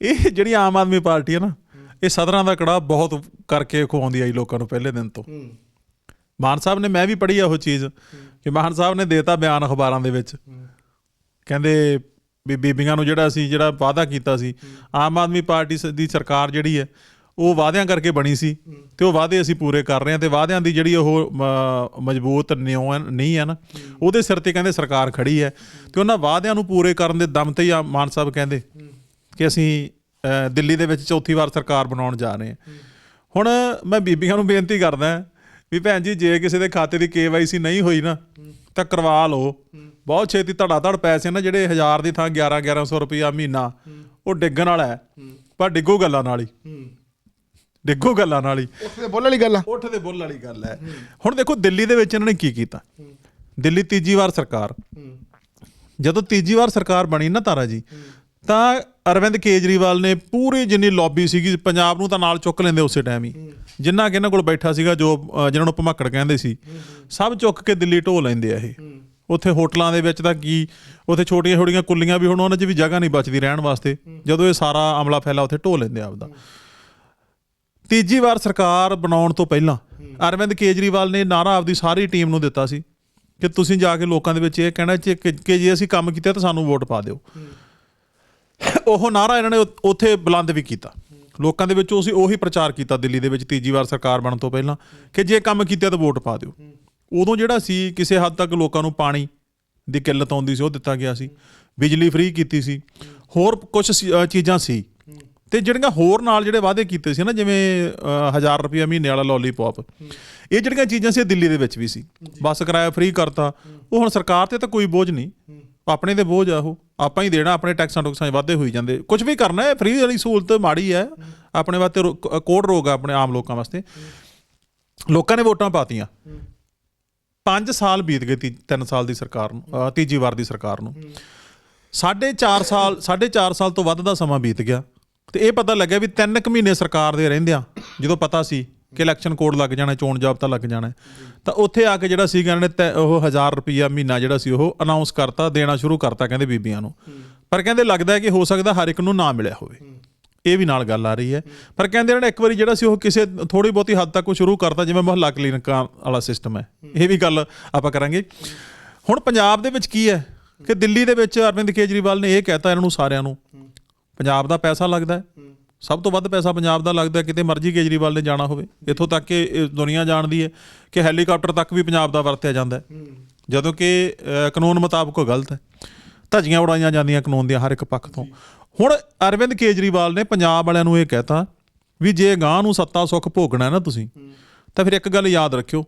ਇਹ ਜਿਹੜੀ ਆਮ ਆਦਮੀ ਪਾਰਟੀ ਹੈ ਨਾ ਇਹ ਸਦਰਾਂ ਦਾ ਕੜਾ ਬਹੁਤ ਕਰਕੇ ਖਵਾਉਂਦੀ ਆਈ ਲੋਕਾਂ ਨੂੰ ਪਹਿਲੇ ਦਿਨ ਤੋਂ। ਮਾਨ ਸਾਹਿਬ ਨੇ ਮੈਂ ਵੀ ਪੜ੍ਹੀ ਆ ਉਹ ਚੀਜ਼ ਕਿ ਮਾਨ ਸਾਹਿਬ ਨੇ ਦੇਤਾ ਬਿਆਨ ਅਖਬਾਰਾਂ ਦੇ ਵਿੱਚ। ਕਹਿੰਦੇ ਵੀ ਬੀਬੀਆਂ ਨੂੰ ਜਿਹੜਾ ਸੀ ਜਿਹੜਾ ਵਾਅਦਾ ਕੀਤਾ ਸੀ ਆਮ ਆਦਮੀ ਪਾਰਟੀ ਦੀ ਸਰਕਾਰ ਜਿਹੜੀ ਹੈ ਉਹ ਵਾਅਦਿਆਂ ਕਰਕੇ ਬਣੀ ਸੀ ਤੇ ਉਹ ਵਾਅਦੇ ਅਸੀਂ ਪੂਰੇ ਕਰ ਰਹੇ ਹਾਂ ਤੇ ਵਾਅਦਿਆਂ ਦੀ ਜਿਹੜੀ ਉਹ ਮਜ਼ਬੂਤ ਨਹੀਂ ਹੈ ਨਾ ਉਹਦੇ ਸਿਰ ਤੇ ਕਹਿੰਦੇ ਸਰਕਾਰ ਖੜੀ ਹੈ ਤੇ ਉਹਨਾਂ ਵਾਅਦਿਆਂ ਨੂੰ ਪੂਰੇ ਕਰਨ ਦੇ ਦਮ ਤੇ ਹੀ ਆ ਮਾਨ ਸਾਹਿਬ ਕਹਿੰਦੇ। ਕਿ ਅਸੀਂ ਦਿੱਲੀ ਦੇ ਵਿੱਚ ਚੌਥੀ ਵਾਰ ਸਰਕਾਰ ਬਣਾਉਣ ਜਾ ਰਹੇ ਹਾਂ। ਹੁਣ ਮੈਂ ਬੀਬੀਆਂ ਨੂੰ ਬੇਨਤੀ ਕਰਦਾ ਵੀ ਭੈਣ ਜੀ ਜੇ ਕਿਸੇ ਦੇ ਖਾਤੇ ਦੀ KYC ਨਹੀਂ ਹੋਈ ਨਾ ਤਾਂ ਕਰਵਾ ਲਓ। ਬਹੁਤ ਛੇਤੀ ਧੜਾ ਧੜ ਪੈਸੇ ਨਾ ਜਿਹੜੇ 1000 ਦੀ ਥਾਂ 11 1100 ਰੁਪਇਆ ਮਹੀਨਾ ਉਹ ਡਿੱਗਣ ਵਾਲਾ ਹੈ। ਪਰ ਡਿੱਗੋ ਗੱਲਾਂ ਨਾਲ ਹੀ। ਡਿੱਗੋ ਗੱਲਾਂ ਨਾਲ ਹੀ। ਉੱਥੇ ਬੋਲ ਵਾਲੀ ਗੱਲ ਆ। ਉੱਠ ਦੇ ਬੁੱਲ ਵਾਲੀ ਗੱਲ ਹੈ। ਹੁਣ ਦੇਖੋ ਦਿੱਲੀ ਦੇ ਵਿੱਚ ਇਹਨਾਂ ਨੇ ਕੀ ਕੀਤਾ? ਦਿੱਲੀ ਤੀਜੀ ਵਾਰ ਸਰਕਾਰ। ਜਦੋਂ ਤੀਜੀ ਵਾਰ ਸਰਕਾਰ ਬਣੀ ਨਾ ਤਾਰਾ ਜੀ ਤਾਂ ਅਰਵਿੰਦ ਕੇਜਰੀਵਾਲ ਨੇ ਪੂਰੀ ਜਿੰਨੀ ਲੌਬੀ ਸੀਗੀ, ਪੰਜਾਬ ਨੂੰ ਤਾਂ ਨਾਲ ਚੁੱਕ ਲੈਂਦੇ ਉਸੇ ਟਾਈਮ ਹੀ। ਜਿੰਨਾ ਕਿ ਇਹਨਾਂ ਕੋਲ ਬੈਠਾ ਸੀਗਾ, ਜੋ ਜਿਹਨਾਂ ਨੂੰ ਭਮੱਕੜ ਕਹਿੰਦੇ ਸੀ। ਸਭ ਚੁੱਕ ਕੇ ਦਿੱਲੀ ਢੋ ਲੈਂਦੇ ਆ ਇਹ। ਉੱਥੇ ਹੋਟਲਾਂ ਦੇ ਵਿੱਚ ਤਾਂ ਕੀ, ਉੱਥੇ ਛੋਟੀਆਂ ਛੋਟੀਆਂ ਕੁੱਲੀਆਂ ਵੀ ਹੁਣ ਉਹਨਾਂ 'ਚ ਵੀ ਜਗ੍ਹਾ ਨਹੀਂ ਬਚਦੀ ਰਹਿਣ ਵਾਸਤੇ। ਜਦੋਂ ਇਹ ਸਾਰਾ ਅਮਲਾ ਫੈਲਾ, ਉੱਥੇ ਢੋ ਲੈਂਦੇ ਆਪਦਾ। ਤੀਜੀ ਵਾਰ ਸਰਕਾਰ ਬਣਾਉਣ ਤੋਂ ਪਹਿਲਾਂ, ਅਰਵਿੰਦ ਕੇਜਰੀਵਾਲ ਨੇ ਨਾਰਾ ਆਪਦੀ ਸਾਰੀ ਟੀਮ ਨੂੰ ਦਿੱਤਾ ਸੀ ਕਿ ਤੁਸੀਂ ਜਾ ਕੇ ਲੋਕਾਂ ਦੇ ਵਿੱਚ ਇਹ ਕਹਿਣਾ ਕਿ ਜੇ ਅਸੀਂ ਕੰਮ ਕੀਤਾ ਤਾਂ ਸਾਨੂੰ ਵੋਟ ਪਾ ਦਿਓ। ਉਹ ਨਾਰਾ ਇਹਨਾਂ ਨੇ ਉੱਥੇ ਬੁਲੰਦ ਵੀ ਕੀਤਾ। ਲੋਕਾਂ ਦੇ ਵਿੱਚ ਉਸੇ ਉਹੀ ਪ੍ਰਚਾਰ ਕੀਤਾ ਦਿੱਲੀ ਦੇ ਵਿੱਚ ਤੀਜੀ ਵਾਰ ਸਰਕਾਰ ਬਣਨ ਤੋਂ ਪਹਿਲਾਂ ਕਿ ਜੇ ਕੰਮ ਕੀਤਾ ਤਾਂ ਵੋਟ ਪਾ ਦਿਓ। ਉਦੋਂ ਜਿਹੜਾ ਸੀ ਕਿਸੇ ਹੱਦ ਤੱਕ ਲੋਕਾਂ ਨੂੰ ਪਾਣੀ ਦੀ ਕਿੱਲਤ ਆਉਂਦੀ ਸੀ ਉਹ ਦਿੱਤਾ ਗਿਆ ਸੀ। ਬਿਜਲੀ ਫ੍ਰੀ ਕੀਤੀ ਸੀ। ਹੋਰ ਕੁਝ ਚੀਜ਼ਾਂ ਸੀ। ਤੇ ਜਿਹੜੀਆਂ ਹੋਰ ਨਾਲ ਜਿਹੜੇ ਵਾਅਦੇ ਕੀਤੇ ਸੀ ਨਾ ਜਿਵੇਂ 1000 ਰੁਪਏ ਮਹੀਨੇ ਵਾਲਾ ਲੋਲੀਪੌਪ ਇਹ ਜਿਹੜੀਆਂ ਚੀਜ਼ਾਂ ਸੀ ਦਿੱਲੀ ਦੇ ਵਿੱਚ ਵੀ ਸੀ। ਬੱਸ ਕਿਰਾਇਆ ਫ੍ਰੀ ਕਰਤਾ। ਉਹ ਹੁਣ ਸਰਕਾਰ ਤੇ ਤਾਂ ਕੋਈ ਬੋਝ ਨਹੀਂ। ਆਪਣੇ ਤੇ ਬੋਝ ਆ ਉਹ। ਆਪਾਂ ਹੀ ਦੇਣਾ, ਆਪਣੇ ਟੈਕਸਾਂ ਟੁਕਸਾਂ ਵਾਧੇ ਹੋਈ ਜਾਂਦੇ। ਕੁਝ ਵੀ ਕਰਨਾ ਹੈ ਫ੍ਰੀ ਵਾਲੀ ਸਹੂਲਤ ਮਾੜੀ ਹੈ, ਆਪਣੇ ਵਾਸਤੇ ਰੋ- ਕ- ਕੋਡ ਰੋਗ ਆ ਆਪਣੇ ਆਮ ਲੋਕਾਂ ਵਾਸਤੇ। ਲੋਕਾਂ ਨੇ ਵੋਟਾਂ ਪਾਤੀਆਂ। 5 ਸਾਲ ਬੀਤ ਗਏ 3 ਸਾਲ ਦੀ ਸਰਕਾਰ ਨੂੰ ਤੀਜੀ ਵਾਰ ਦੀ ਸਰਕਾਰ ਨੂੰ। ਸਾਢੇ 4 ਸਾਲ, ਸਾਢੇ 4 ਸਾਲ ਤੋਂ ਵੱਧ ਦਾ ਸਮਾਂ ਬੀਤ ਗਿਆ। ਤੇ ਇਹ ਪਤਾ ਲੱਗਿਆ ਵੀ 3 ਕੁ ਮਹੀਨੇ ਸਰਕਾਰ ਦੇ ਰਹਿੰਦਿਆਂ, ਜਦੋਂ ਪਤਾ ਸੀ ਕਿ ਇਲੈਕਸ਼ਨ ਕੋਡ ਲੱਗ ਜਾਣਾ, ਚੋਣ ਜਾਬਤਾ ਲੱਗ ਜਾਣਾ ਤਾਂ ਉੱਥੇ ਆ ਕੇ ਜਿਹੜਾ ਸੀ ਇਹਨਾਂ ਨੇ ਤੈ- ਉਹ 1000 ਰੁਪਈਆ ਮਹੀਨਾ ਜਿਹੜਾ ਸੀ ਉਹ ਅਨਾਉਂਸ ਕਰਤਾ, ਦੇਣਾ ਸ਼ੁਰੂ ਕਰਤਾ ਕਹਿੰਦੇ ਬੀਬੀਆਂ ਨੂੰ। ਪਰ ਕਹਿੰਦੇ ਲੱਗਦਾ ਹੈ ਕਿ ਹੋ ਸਕਦਾ ਹਰ ਇੱਕ ਨੂੰ ਨਾ ਮਿਲਿਆ ਹੋਵੇ। ਇਹ ਵੀ ਨਾਲ ਗੱਲ ਆ ਰਹੀ ਹੈ। ਪਰ ਕਹਿੰਦੇ ਇਹਨਾਂ ਨੇ ਇੱਕ ਵਾਰੀ ਜਿਹੜਾ ਸੀ ਉਹ ਕਿਸੇ ਥੋੜੀ ਬਹੁਤੀ ਹੱਦ ਤੱਕ ਉਹ ਸ਼ੁਰੂ ਕਰਤਾ, ਜਿਵੇਂ ਮੁਹੱਲਾ ਕਲੀਨਿਕਾਂ ਵਾਲਾ ਸਿਸਟਮ ਹੈ। ਇਹ ਵੀ ਗੱਲ ਆਪਾਂ ਕਰਾਂਗੇ। ਹੁਣ ਪੰਜਾਬ ਦੇ ਵਿੱਚ ਕੀ ਹੈ? ਕਿ ਦਿੱਲੀ ਦੇ ਵਿੱਚ ਅਰਵਿੰਦ ਕੇਜਰੀਵਾਲ ਨੇ ਇਹ ਕਹਿਤਾ ਇਹਨਾਂ ਨੂੰ ਸਾਰਿਆਂ ਨੂੰ। ਪੰਜਾਬ ਦਾ ਪੈਸਾ ਲੱਗਦਾ ਹੈ। ਸਭ ਤੋਂ ਵੱਧ ਪੈਸਾ ਪੰਜਾਬ ਦਾ ਲੱਗਦਾ ਕਿਤੇ ਮਰਜ਼ੀ ਕੇਜਰੀਵਾਲ ਨੇ ਜਾਣਾ ਹੋਵੇ। ਇੱਥੋਂ ਤੱਕ ਕਿ ਦੁਨੀਆ ਜਾਣਦੀ ਹੈ ਕਿ ਹੈਲੀਕਾਪਟਰ ਤੱਕ ਵੀ ਪੰਜਾਬ ਦਾ ਵਰਤਿਆ ਜਾਂਦਾ ਹੈ। ਜਦੋਂ ਕਿ ਕਾਨੂੰਨ ਮੁਤਾਬਕ ਉਹ ਗਲਤ ਹੈ। ਧੱਜੀਆਂ ਉਡਾਈਆਂ ਜਾਂਦੀਆਂ ਕਾਨੂੰਨ ਦੀਆਂ ਹਰ ਇੱਕ ਪੱਖ ਤੋਂ। ਹੁਣ ਅਰਵਿੰਦ ਕੇਜਰੀਵਾਲ ਨੇ ਪੰਜਾਬ ਵਾਲਿਆਂ ਨੂੰ ਇਹ ਕਹਿਤਾ ਵੀ ਜੇ ਗਾਂ ਨੂੰ ਸੱਤਾ ਸੁੱਖ ਭੋਗਣਾ ਹੈ ਨਾ ਤੁਸੀਂ ਤਾਂ ਫਿਰ ਇੱਕ ਗੱਲ ਯਾਦ ਰੱਖਿਓ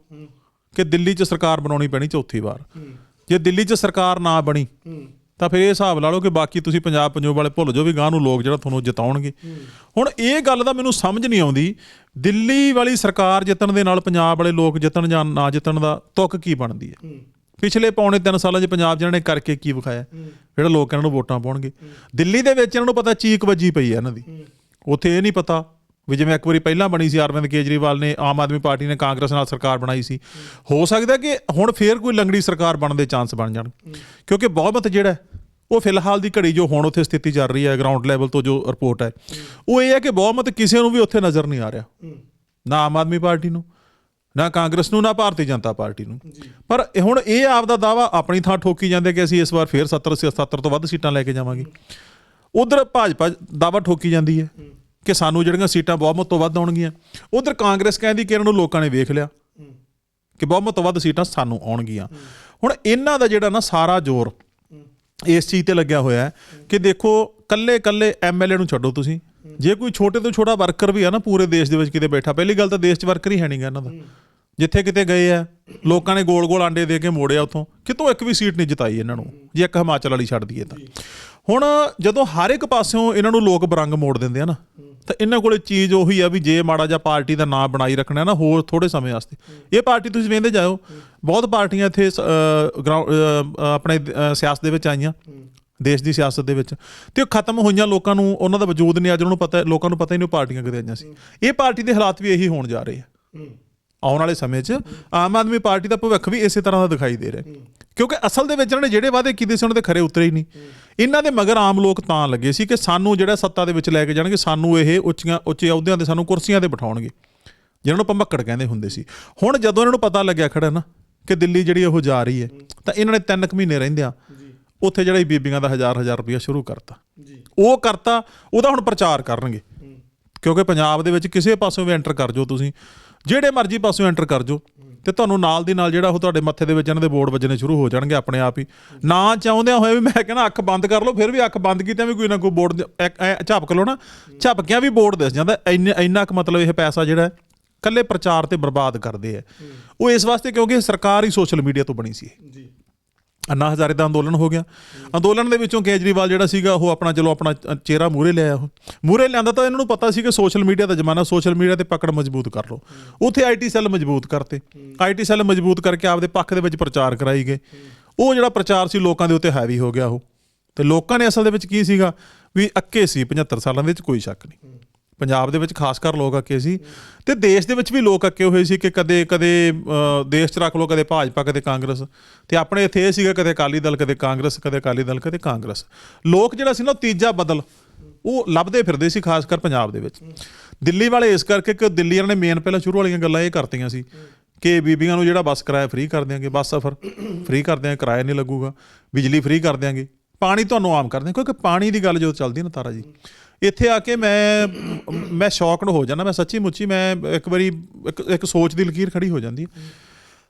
ਕਿ ਦਿੱਲੀ 'ਚ ਸਰਕਾਰ ਬਣਾਉਣੀ ਪੈਣੀ ਚੌਥੀ ਵਾਰ। ਜੇ ਦਿੱਲੀ 'ਚ ਸਰਕਾਰ ਨਾ ਬਣੀ ਤਾਂ ਫਿਰ ਇਹ ਹਿਸਾਬ ਲਾ ਲਓ ਕਿ ਬਾਕੀ ਤੁਸੀਂ ਪੰਜਾਬ ਪੰਜੋਬ ਵਾਲੇ ਭੁੱਲ ਜਾਓ ਵੀ ਗਾਂ ਨੂੰ ਲੋਕ ਜਿਹੜਾ ਤੁਹਾਨੂੰ ਜਿਤਾਉਣਗੇ। ਹੁਣ ਇਹ ਗੱਲ ਦਾ ਮੈਨੂੰ ਸਮਝ ਨਹੀਂ ਆਉਂਦੀ ਦਿੱਲੀ ਵਾਲੀ ਸਰਕਾਰ ਜਿੱਤਣ ਦੇ ਨਾਲ ਪੰਜਾਬ ਵਾਲੇ ਲੋਕ ਜਿੱਤਣ ਜਾਂ ਨਾ ਜਿੱਤਣ ਦਾ ਤੁਕ ਕੀ ਬਣਦੀ ਹੈ? ਪਿਛਲੇ ਪੌਣੇ 3 ਸਾਲਾਂ 'ਚ ਪੰਜਾਬ ਜਿਹਨਾਂ ਨੇ ਕਰਕੇ ਕੀ ਵਿਖਾਇਆ? ਜਿਹੜਾ ਲੋਕ ਇਹਨਾਂ ਨੂੰ ਵੋਟਾਂ ਪਾਉਣਗੇ। ਦਿੱਲੀ ਦੇ ਵਿੱਚ ਇਹਨਾਂ ਨੂੰ ਪਤਾ ਚੀਕ ਵੱਜੀ ਪਈ ਹੈ ਇਹਨਾਂ ਦੀ। ਉੱਥੇ ਇਹ ਨਹੀਂ ਪਤਾ ਵੀ ਜਿਵੇਂ ਇੱਕ ਵਾਰੀ ਪਹਿਲਾਂ ਬਣੀ ਸੀ ਅਰਵਿੰਦ ਕੇਜਰੀਵਾਲ ਨੇ ਆਮ ਆਦਮੀ ਪਾਰਟੀ ਨੇ ਕਾਂਗਰਸ ਨਾਲ ਸਰਕਾਰ ਬਣਾਈ ਸੀ। ਹੋ ਸਕਦਾ ਕਿ ਹੁਣ ਫੇਰ ਕੋਈ ਲੰਗੜੀ ਸਰਕਾਰ ਬਣਨ ਦੇ ਚਾਂਸ ਬਣ ਜਾਣ। ਕਿਉਂਕਿ ਬਹੁਮਤ ਜਿਹੜਾ ਉਹ ਫਿਲਹਾਲ ਦੀ ਘੜੀ ਜੋ ਹੁਣ ਉੱਥੇ ਸਥਿਤੀ ਚੱਲ ਰਹੀ ਹੈ ਗਰਾਊਂਡ ਲੈਵਲ ਤੋਂ ਜੋ ਰਿਪੋਰਟ ਹੈ ਉਹ ਇਹ ਹੈ ਕਿ ਬਹੁਮਤ ਕਿਸੇ ਨੂੰ ਵੀ ਉੱਥੇ ਨਜ਼ਰ ਨਹੀਂ ਆ ਰਿਹਾ। ਨਾ ਆਮ ਆਦਮੀ ਪਾਰਟੀ ਨੂੰ ਨਾ ਕਾਂਗਰਸ ਨੂੰ ਨਾ ਭਾਰਤੀ ਜਨਤਾ ਪਾਰਟੀ ਨੂੰ। ਪਰ ਹੁਣ ਇਹ ਆਪ ਦਾ ਦਾਵਾ ਆਪਣੀ ਥਾਂ ਠੋਕੀ ਜਾਂਦੇ ਕਿ ਅਸੀਂ ਇਸ ਵਾਰ ਫੇਰ 70 77 ਤੋਂ ਵੱਧ ਸੀਟਾਂ ਲੈ ਕੇ ਜਾਵਾਂਗੇ। ਉਧਰ ਭਾਜਪਾ ਦਾਵਾ ਠੋਕੀ ਜਾਂਦੀ ਹੈ। ਕਿ ਸਾਨੂੰ ਜਿਹੜੀਆਂ ਸੀਟਾਂ ਬਹੁਮਤ ਤੋਂ ਵੱਧ ਆਉਣਗੀਆਂ। ਉਧਰ ਕਾਂਗਰਸ ਕਹਿੰਦੀ ਕਿ ਇਹਨਾਂ ਨੂੰ ਲੋਕਾਂ ਨੇ ਵੇਖ ਲਿਆ ਕਿ ਬਹੁਮਤ ਤੋਂ ਵੱਧ ਸੀਟਾਂ ਸਾਨੂੰ ਆਉਣਗੀਆਂ। ਹੁਣ ਇਹਨਾਂ ਦਾ ਜਿਹੜਾ ਨਾ ਸਾਰਾ ਜ਼ੋਰ ਇਸ ਚੀਜ਼ ਤੇ ਲੱਗਿਆ ਹੋਇਆ ਹੈ ਕਿ ਦੇਖੋ ਕੱਲੇ ਕੱਲੇ ਐਮਐਲਏ ਨੂੰ ਛੱਡੋ ਤੁਸੀਂ। ਜੇ ਕੋਈ ਛੋਟੇ ਤੋਂ ਛੋਟਾ ਵਰਕਰ ਵੀ ਆ ਨਾ ਪੂਰੇ ਦੇਸ਼ ਦੇ ਵਿੱਚ ਕਿਤੇ ਬੈਠਾ, ਪਹਿਲੀ ਗੱਲ ਤਾਂ ਦੇਸ਼ 'ਚ ਵਰਕਰ ਹੀ ਹੈ ਨਹੀਂਗਾ ਇਹਨਾਂ ਦਾ। ਜਿੱਥੇ ਕਿਤੇ ਗਏ ਆ, ਲੋਕਾਂ ਨੇ ਗੋਲ-ਗੋਲ ਆਂਡੇ ਦੇ ਕੇ ਮੋੜਿਆ ਉਥੋਂ, ਕਿਤੋਂ ਇੱਕ ਵੀ ਸੀਟ ਨਹੀਂ ਜਿਤਾਈ ਇਹਨਾਂ ਨੂੰ, ਜੇ ਇੱਕ ਹਿਮਾਚਲ ਵਾਲੀ ਛੱਡ ਦਈਏ ਤਾਂ। ਹੁਣ ਜਦੋਂ ਹਰ ਇੱਕ ਪਾਸਿਓਂ ਇਹਨਾਂ ਨੂੰ ਲੋਕ ਬਰੰਗ ਮੋੜ ਦਿੰਦੇ ਆ ਨਾ ਤਾਂ ਇਹਨਾਂ ਕੋਲੇ ਚੀਜ਼ ਉਹੀ ਆ ਵੀ ਜੇ ਮਾੜਾ ਜਿਹਾ ਪਾਰਟੀ ਦਾ ਨਾਮ ਬਣਾਈ ਰੱਖਣਾ ਨਾ ਹੋਰ ਥੋੜੇ ਸਮੇਂ ਵਾਸਤੇ। ਇਹ ਪਾਰਟੀ ਤੁਸੀਂ ਵੇਂਦੇ ਜਾਓ ਬਹੁਤ ਪਾਰਟੀਆਂ ਇੱਥੇ ਆਪਣੇ ਸਿਆਸਤ ਦੇ ਵਿੱਚ ਆਈਆਂ। ਦੇਸ਼ ਦੀ ਸਿਆਸਤ ਦੇ ਵਿੱਚ। ਤੇ ਉਹ ਖਤਮ ਹੋਈਆਂ ਲੋਕਾਂ ਨੂੰ ਉਹਨਾਂ ਦਾ ਵਜੂਦ ਨਹੀਂ ਅੱਜ ਉਹਨਾਂ ਨੂੰ ਪਤਾ ਲੋਕਾਂ ਨੂੰ ਪਤਾ ਹੀ ਨਹੀਂ ਉਹ ਪਾਰਟੀਆਂ ਕਿਤੇ ਆਈਆਂ ਸੀ। ਇਹ ਪਾਰਟੀ ਦੇ ਹਾਲਾਤ ਵੀ ਇਹੀ ਹੋਣ ਜਾ ਰਹੇ ਆ। ਆਉਣ ਵਾਲੇ ਸਮੇਂ 'ਚ ਆਮ ਆਦਮੀ ਪਾਰਟੀ ਦਾ ਭਵਿੱਖ ਵੀ ਇਸੇ ਤਰ੍ਹਾਂ ਦਾ ਦਿਖਾਈ ਦੇ ਰਿਹਾ। ਕਿਉਂਕਿ ਅਸਲ ਦੇ ਵਿੱਚ ਇਹਨਾਂ ਨੇ ਜਿਹੜੇ ਵਾਅਦੇ ਕੀਤੇ ਸੀ ਉਹਨਾਂ ਦੇ ਖਰੇ ਉਤਰੇ ਹੀ ਨਹੀਂ। ਇਹਨਾਂ ਦੇ ਮਗਰ ਆਮ ਲੋਕ ਤਾਂ ਲੱਗੇ ਸੀ ਕਿ ਸਾਨੂੰ ਜਿਹੜਾ ਸੱਤਾ ਦੇ ਵਿੱਚ ਲੈ ਕੇ ਜਾਣਗੇ ਸਾਨੂੰ ਇਹ ਉੱਚੀਆਂ ਉੱਚੇ ਅਹੁਦਿਆਂ ਤੇ ਸਾਨੂੰ ਕੁਰਸੀਆਂ ਤੇ ਬਿਠਾਉਣਗੇ ਜਿਹਨਾਂ ਨੂੰ ਪੰਮਕੜ ਕਹਿੰਦੇ ਹੁੰਦੇ ਸੀ। ਹੁਣ ਜਦੋਂ ਇਹਨਾਂ ਨੂੰ ਪਤਾ ਲੱਗਿਆ ਖੜਾ ਨਾ ਕਿ ਦਿੱਲੀ ਜਿਹੜੀ ਉਹ ਜਾ ਰਹੀ ਹੈ ਤਾਂ ਇਹਨਾਂ ਨੇ ਤਿੰਨ ਕੁ ਮਹੀਨੇ ਰਹਿੰਦਿਆਂ ਉੱਥੇ ਜਿਹੜਾ ਬੀਬੀਆਂ ਦਾ ਹਜ਼ਾਰ ਹਜ਼ਾਰ ਰੁਪਇਆ ਸ਼ੁਰੂ ਕਰਤਾ। ਜੀ। ਉਹ ਕਰਤਾ ਉਹਦਾ ਹੁਣ ਪ੍ਰਚਾਰ ਕਰਨਗੇ। ਕਿਉਂਕਿ ਪੰਜਾਬ ਦੇ ਵਿੱਚ ਕਿਸੇ ਪਾਸੋਂ ਵੀ ਐਂਟਰ ਕਰ ਜਾਓ ਤੁਸੀਂ ਜਿਹੜੇ ਮਰਜ਼ੀ ਪਾਸੋਂ ਐਂਟਰ ਕਰ ਜਾਓ ਤੇ ਤੁਹਾਨੂੰ ਨਾਲ ਦੀ ਨਾਲ ਜਿਹੜਾ ਉਹ ਤੁਹਾਡੇ ਮੱਥੇ ਦੇ ਵਿੱਚ ਇਹਨਾਂ ਦੇ ਬੋਰਡ ਵੱਜਣੇ ਸ਼ੁਰੂ ਹੋ ਜਾਣਗੇ ਆਪਣੇ ਆਪ ਹੀ। ਨਾ ਚਾਹੁੰਦਿਆਂ ਹੋਏ ਵੀ ਮੈਂ ਕਹਿੰਦਾ ਅੱਖ ਬੰਦ ਕਰ ਲਓ ਫਿਰ ਵੀ ਅੱਖ ਬੰਦ ਕੀਤਿਆਂ ਵੀ ਕੋਈ ਨਾ ਕੋਈ ਬੋਰਡ ਝਪਕ ਲਓ ਨਾ। ਝਪਕਿਆਂ ਵੀ ਬੋਰਡ ਦਿਸ ਜਾਂਦਾ। ਇੰਨੇ ਇੰਨਾ ਕੁ ਮਤਲਬ ਇਹ ਪੈਸਾ ਜਿਹੜਾ ਕੱਲੇ ਪ੍ਰਚਾਰ ਤੇ ਬਰਬਾਦ ਕਰਦੇ ਆ। ਉਹ ਇਸ ਵਾਸਤੇ ਕਿਉਂਕਿ ਸਰਕਾਰ ਹੀ ਸੋਸ਼ਲ ਮੀਡੀਆ ਤੋਂ ਬਣੀ ਸੀ। ਜੀ। ਅੰਨਾ ਹਜ਼ਾਰੇ ਦਾ ਅੰਦੋਲਨ ਹੋ ਗਿਆ। ਅੰਦੋਲਨ ਦੇ ਵਿੱਚੋਂ ਕੇਜਰੀਵਾਲ ਜਿਹੜਾ ਸੀਗਾ, ਉਹ ਆਪਣਾ ਚਲੋ ਆਪਣਾ ਚਿਹਰਾ ਮੂਰੇ ਲਿਆਇਆ ਉਹ। ਮੂਰੇ ਲਿਆਂਦਾ ਤਾਂ ਇਹਨਾਂ ਨੂੰ ਪਤਾ ਸੀ ਕਿ ਸੋਸ਼ਲ ਮੀਡੀਆ ਦਾ ਜ਼ਮਾਨਾ, ਸੋਸ਼ਲ ਮੀਡੀਆ ਤੇ ਪਕੜ ਮਜ਼ਬੂਤ ਕਰ ਲਓ। ਉੱਥੇ ਆਈਟੀ ਸੈੱਲ ਮਜ਼ਬੂਤ ਕਰਤੇ। ਆਈਟੀ ਸੈੱਲ ਮਜ਼ਬੂਤ ਕਰਕੇ ਆਪਦੇ ਪੱਖ ਦੇ ਵਿੱਚ ਪ੍ਰਚਾਰ ਕਰਾਈ ਗਏ। ਉਹ ਜਿਹੜਾ ਪ੍ਰਚਾਰ ਸੀ, ਲੋਕਾਂ ਦੇ ਉੱਤੇ ਹੈਵੀ ਹੋ ਗਿਆ ਉਹ। ਤੇ ਲੋਕਾਂ ਨੇ ਅਸਲ ਦੇ ਵਿੱਚ ਕੀ ਸੀਗਾ? ਵੀ ਅੱਕੇ ਸੀ 75 ਸਾਲਾਂ ਦੇ ਵਿੱਚ ਕੋਈ ਸ਼ੱਕ ਨਹੀਂ। ਪੰਜਾਬ ਦੇ ਵਿੱਚ ਖਾਸ ਕਰ ਲੋਕ ਅੱਕੇ ਸੀ ਤੇ ਦੇਸ਼ ਦੇ ਵਿੱਚ ਵੀ ਲੋਕ ਅੱਕੇ ਹੋਏ ਸੀ ਕਿ ਕਦੇ ਕਦੇ ਦੇਸ਼ 'ਚ ਰੱਖ ਲਓ, ਕਦੇ ਭਾਜਪਾ, ਕਦੇ ਕਾਂਗਰਸ ਤੇ ਆਪਣੇ ਇੱਥੇ ਇਹ ਸੀਗਾ ਕਦੇ ਅਕਾਲੀ ਦਲ, ਕਦੇ ਕਾਂਗਰਸ, ਕਦੇ ਅਕਾਲੀ ਦਲ, ਕਦੇ ਕਾਂਗਰਸ। ਲੋਕ ਜਿਹੜਾ ਸੀ ਨਾ ਉਹ ਤੀਜਾ ਬਦਲ, ਉਹ ਲੱਭਦੇ ਫਿਰਦੇ ਸੀ ਖਾਸ ਕਰ ਪੰਜਾਬ ਦੇ ਵਿੱਚ। ਦਿੱਲੀ ਵਾਲੇ ਇਸ ਕਰਕੇ ਕਿ ਦਿੱਲੀ ਵਾਲਿਆਂ ਨੇ ਮੇਨ ਪਹਿਲਾਂ ਸ਼ੁਰੂ ਵਾਲੀਆਂ ਗੱਲਾਂ ਇਹ ਕਰਤੀਆਂ ਸੀ ਕਿ ਬੀਬੀਆਂ ਨੂੰ ਜਿਹੜਾ ਬੱਸ ਕਿਰਾਇਆ ਫ੍ਰੀ ਕਰ ਦਿਆਂਗੇ, ਬੱਸ ਸਫ਼ਰ ਫ੍ਰੀ ਕਰ ਦਿਆਂਗੇ, ਕਿਰਾਇਆ ਨਹੀਂ ਲੱਗੂਗਾ, ਬਿਜਲੀ ਫ੍ਰੀ ਕਰ ਦਿਆਂਗੇ, ਪਾਣੀ ਤੁਹਾਨੂੰ ਆਮ ਕਰ ਦਿਆਂਗੇ, ਕਿਉਂਕਿ ਪਾਣੀ ਦੀ ਗੱਲ ਜਦੋਂ ਚੱਲਦੀ ਨਾ ਤਾਰਾ ਜੀ ਇੱਥੇ ਆ ਕੇ ਮੈਂ ਮੈਂ ਸ਼ੌਕਡ ਹੋ ਜਾਂਦਾ, ਮੈਂ ਸੱਚੀ ਮੁੱਚੀ ਮੈਂ ਇੱਕ ਵਾਰੀ ਇੱਕ ਇੱਕ ਸੋਚ ਦੀ ਲਕੀਰ ਖੜੀ ਹੋ ਜਾਂਦੀ ਹੈ।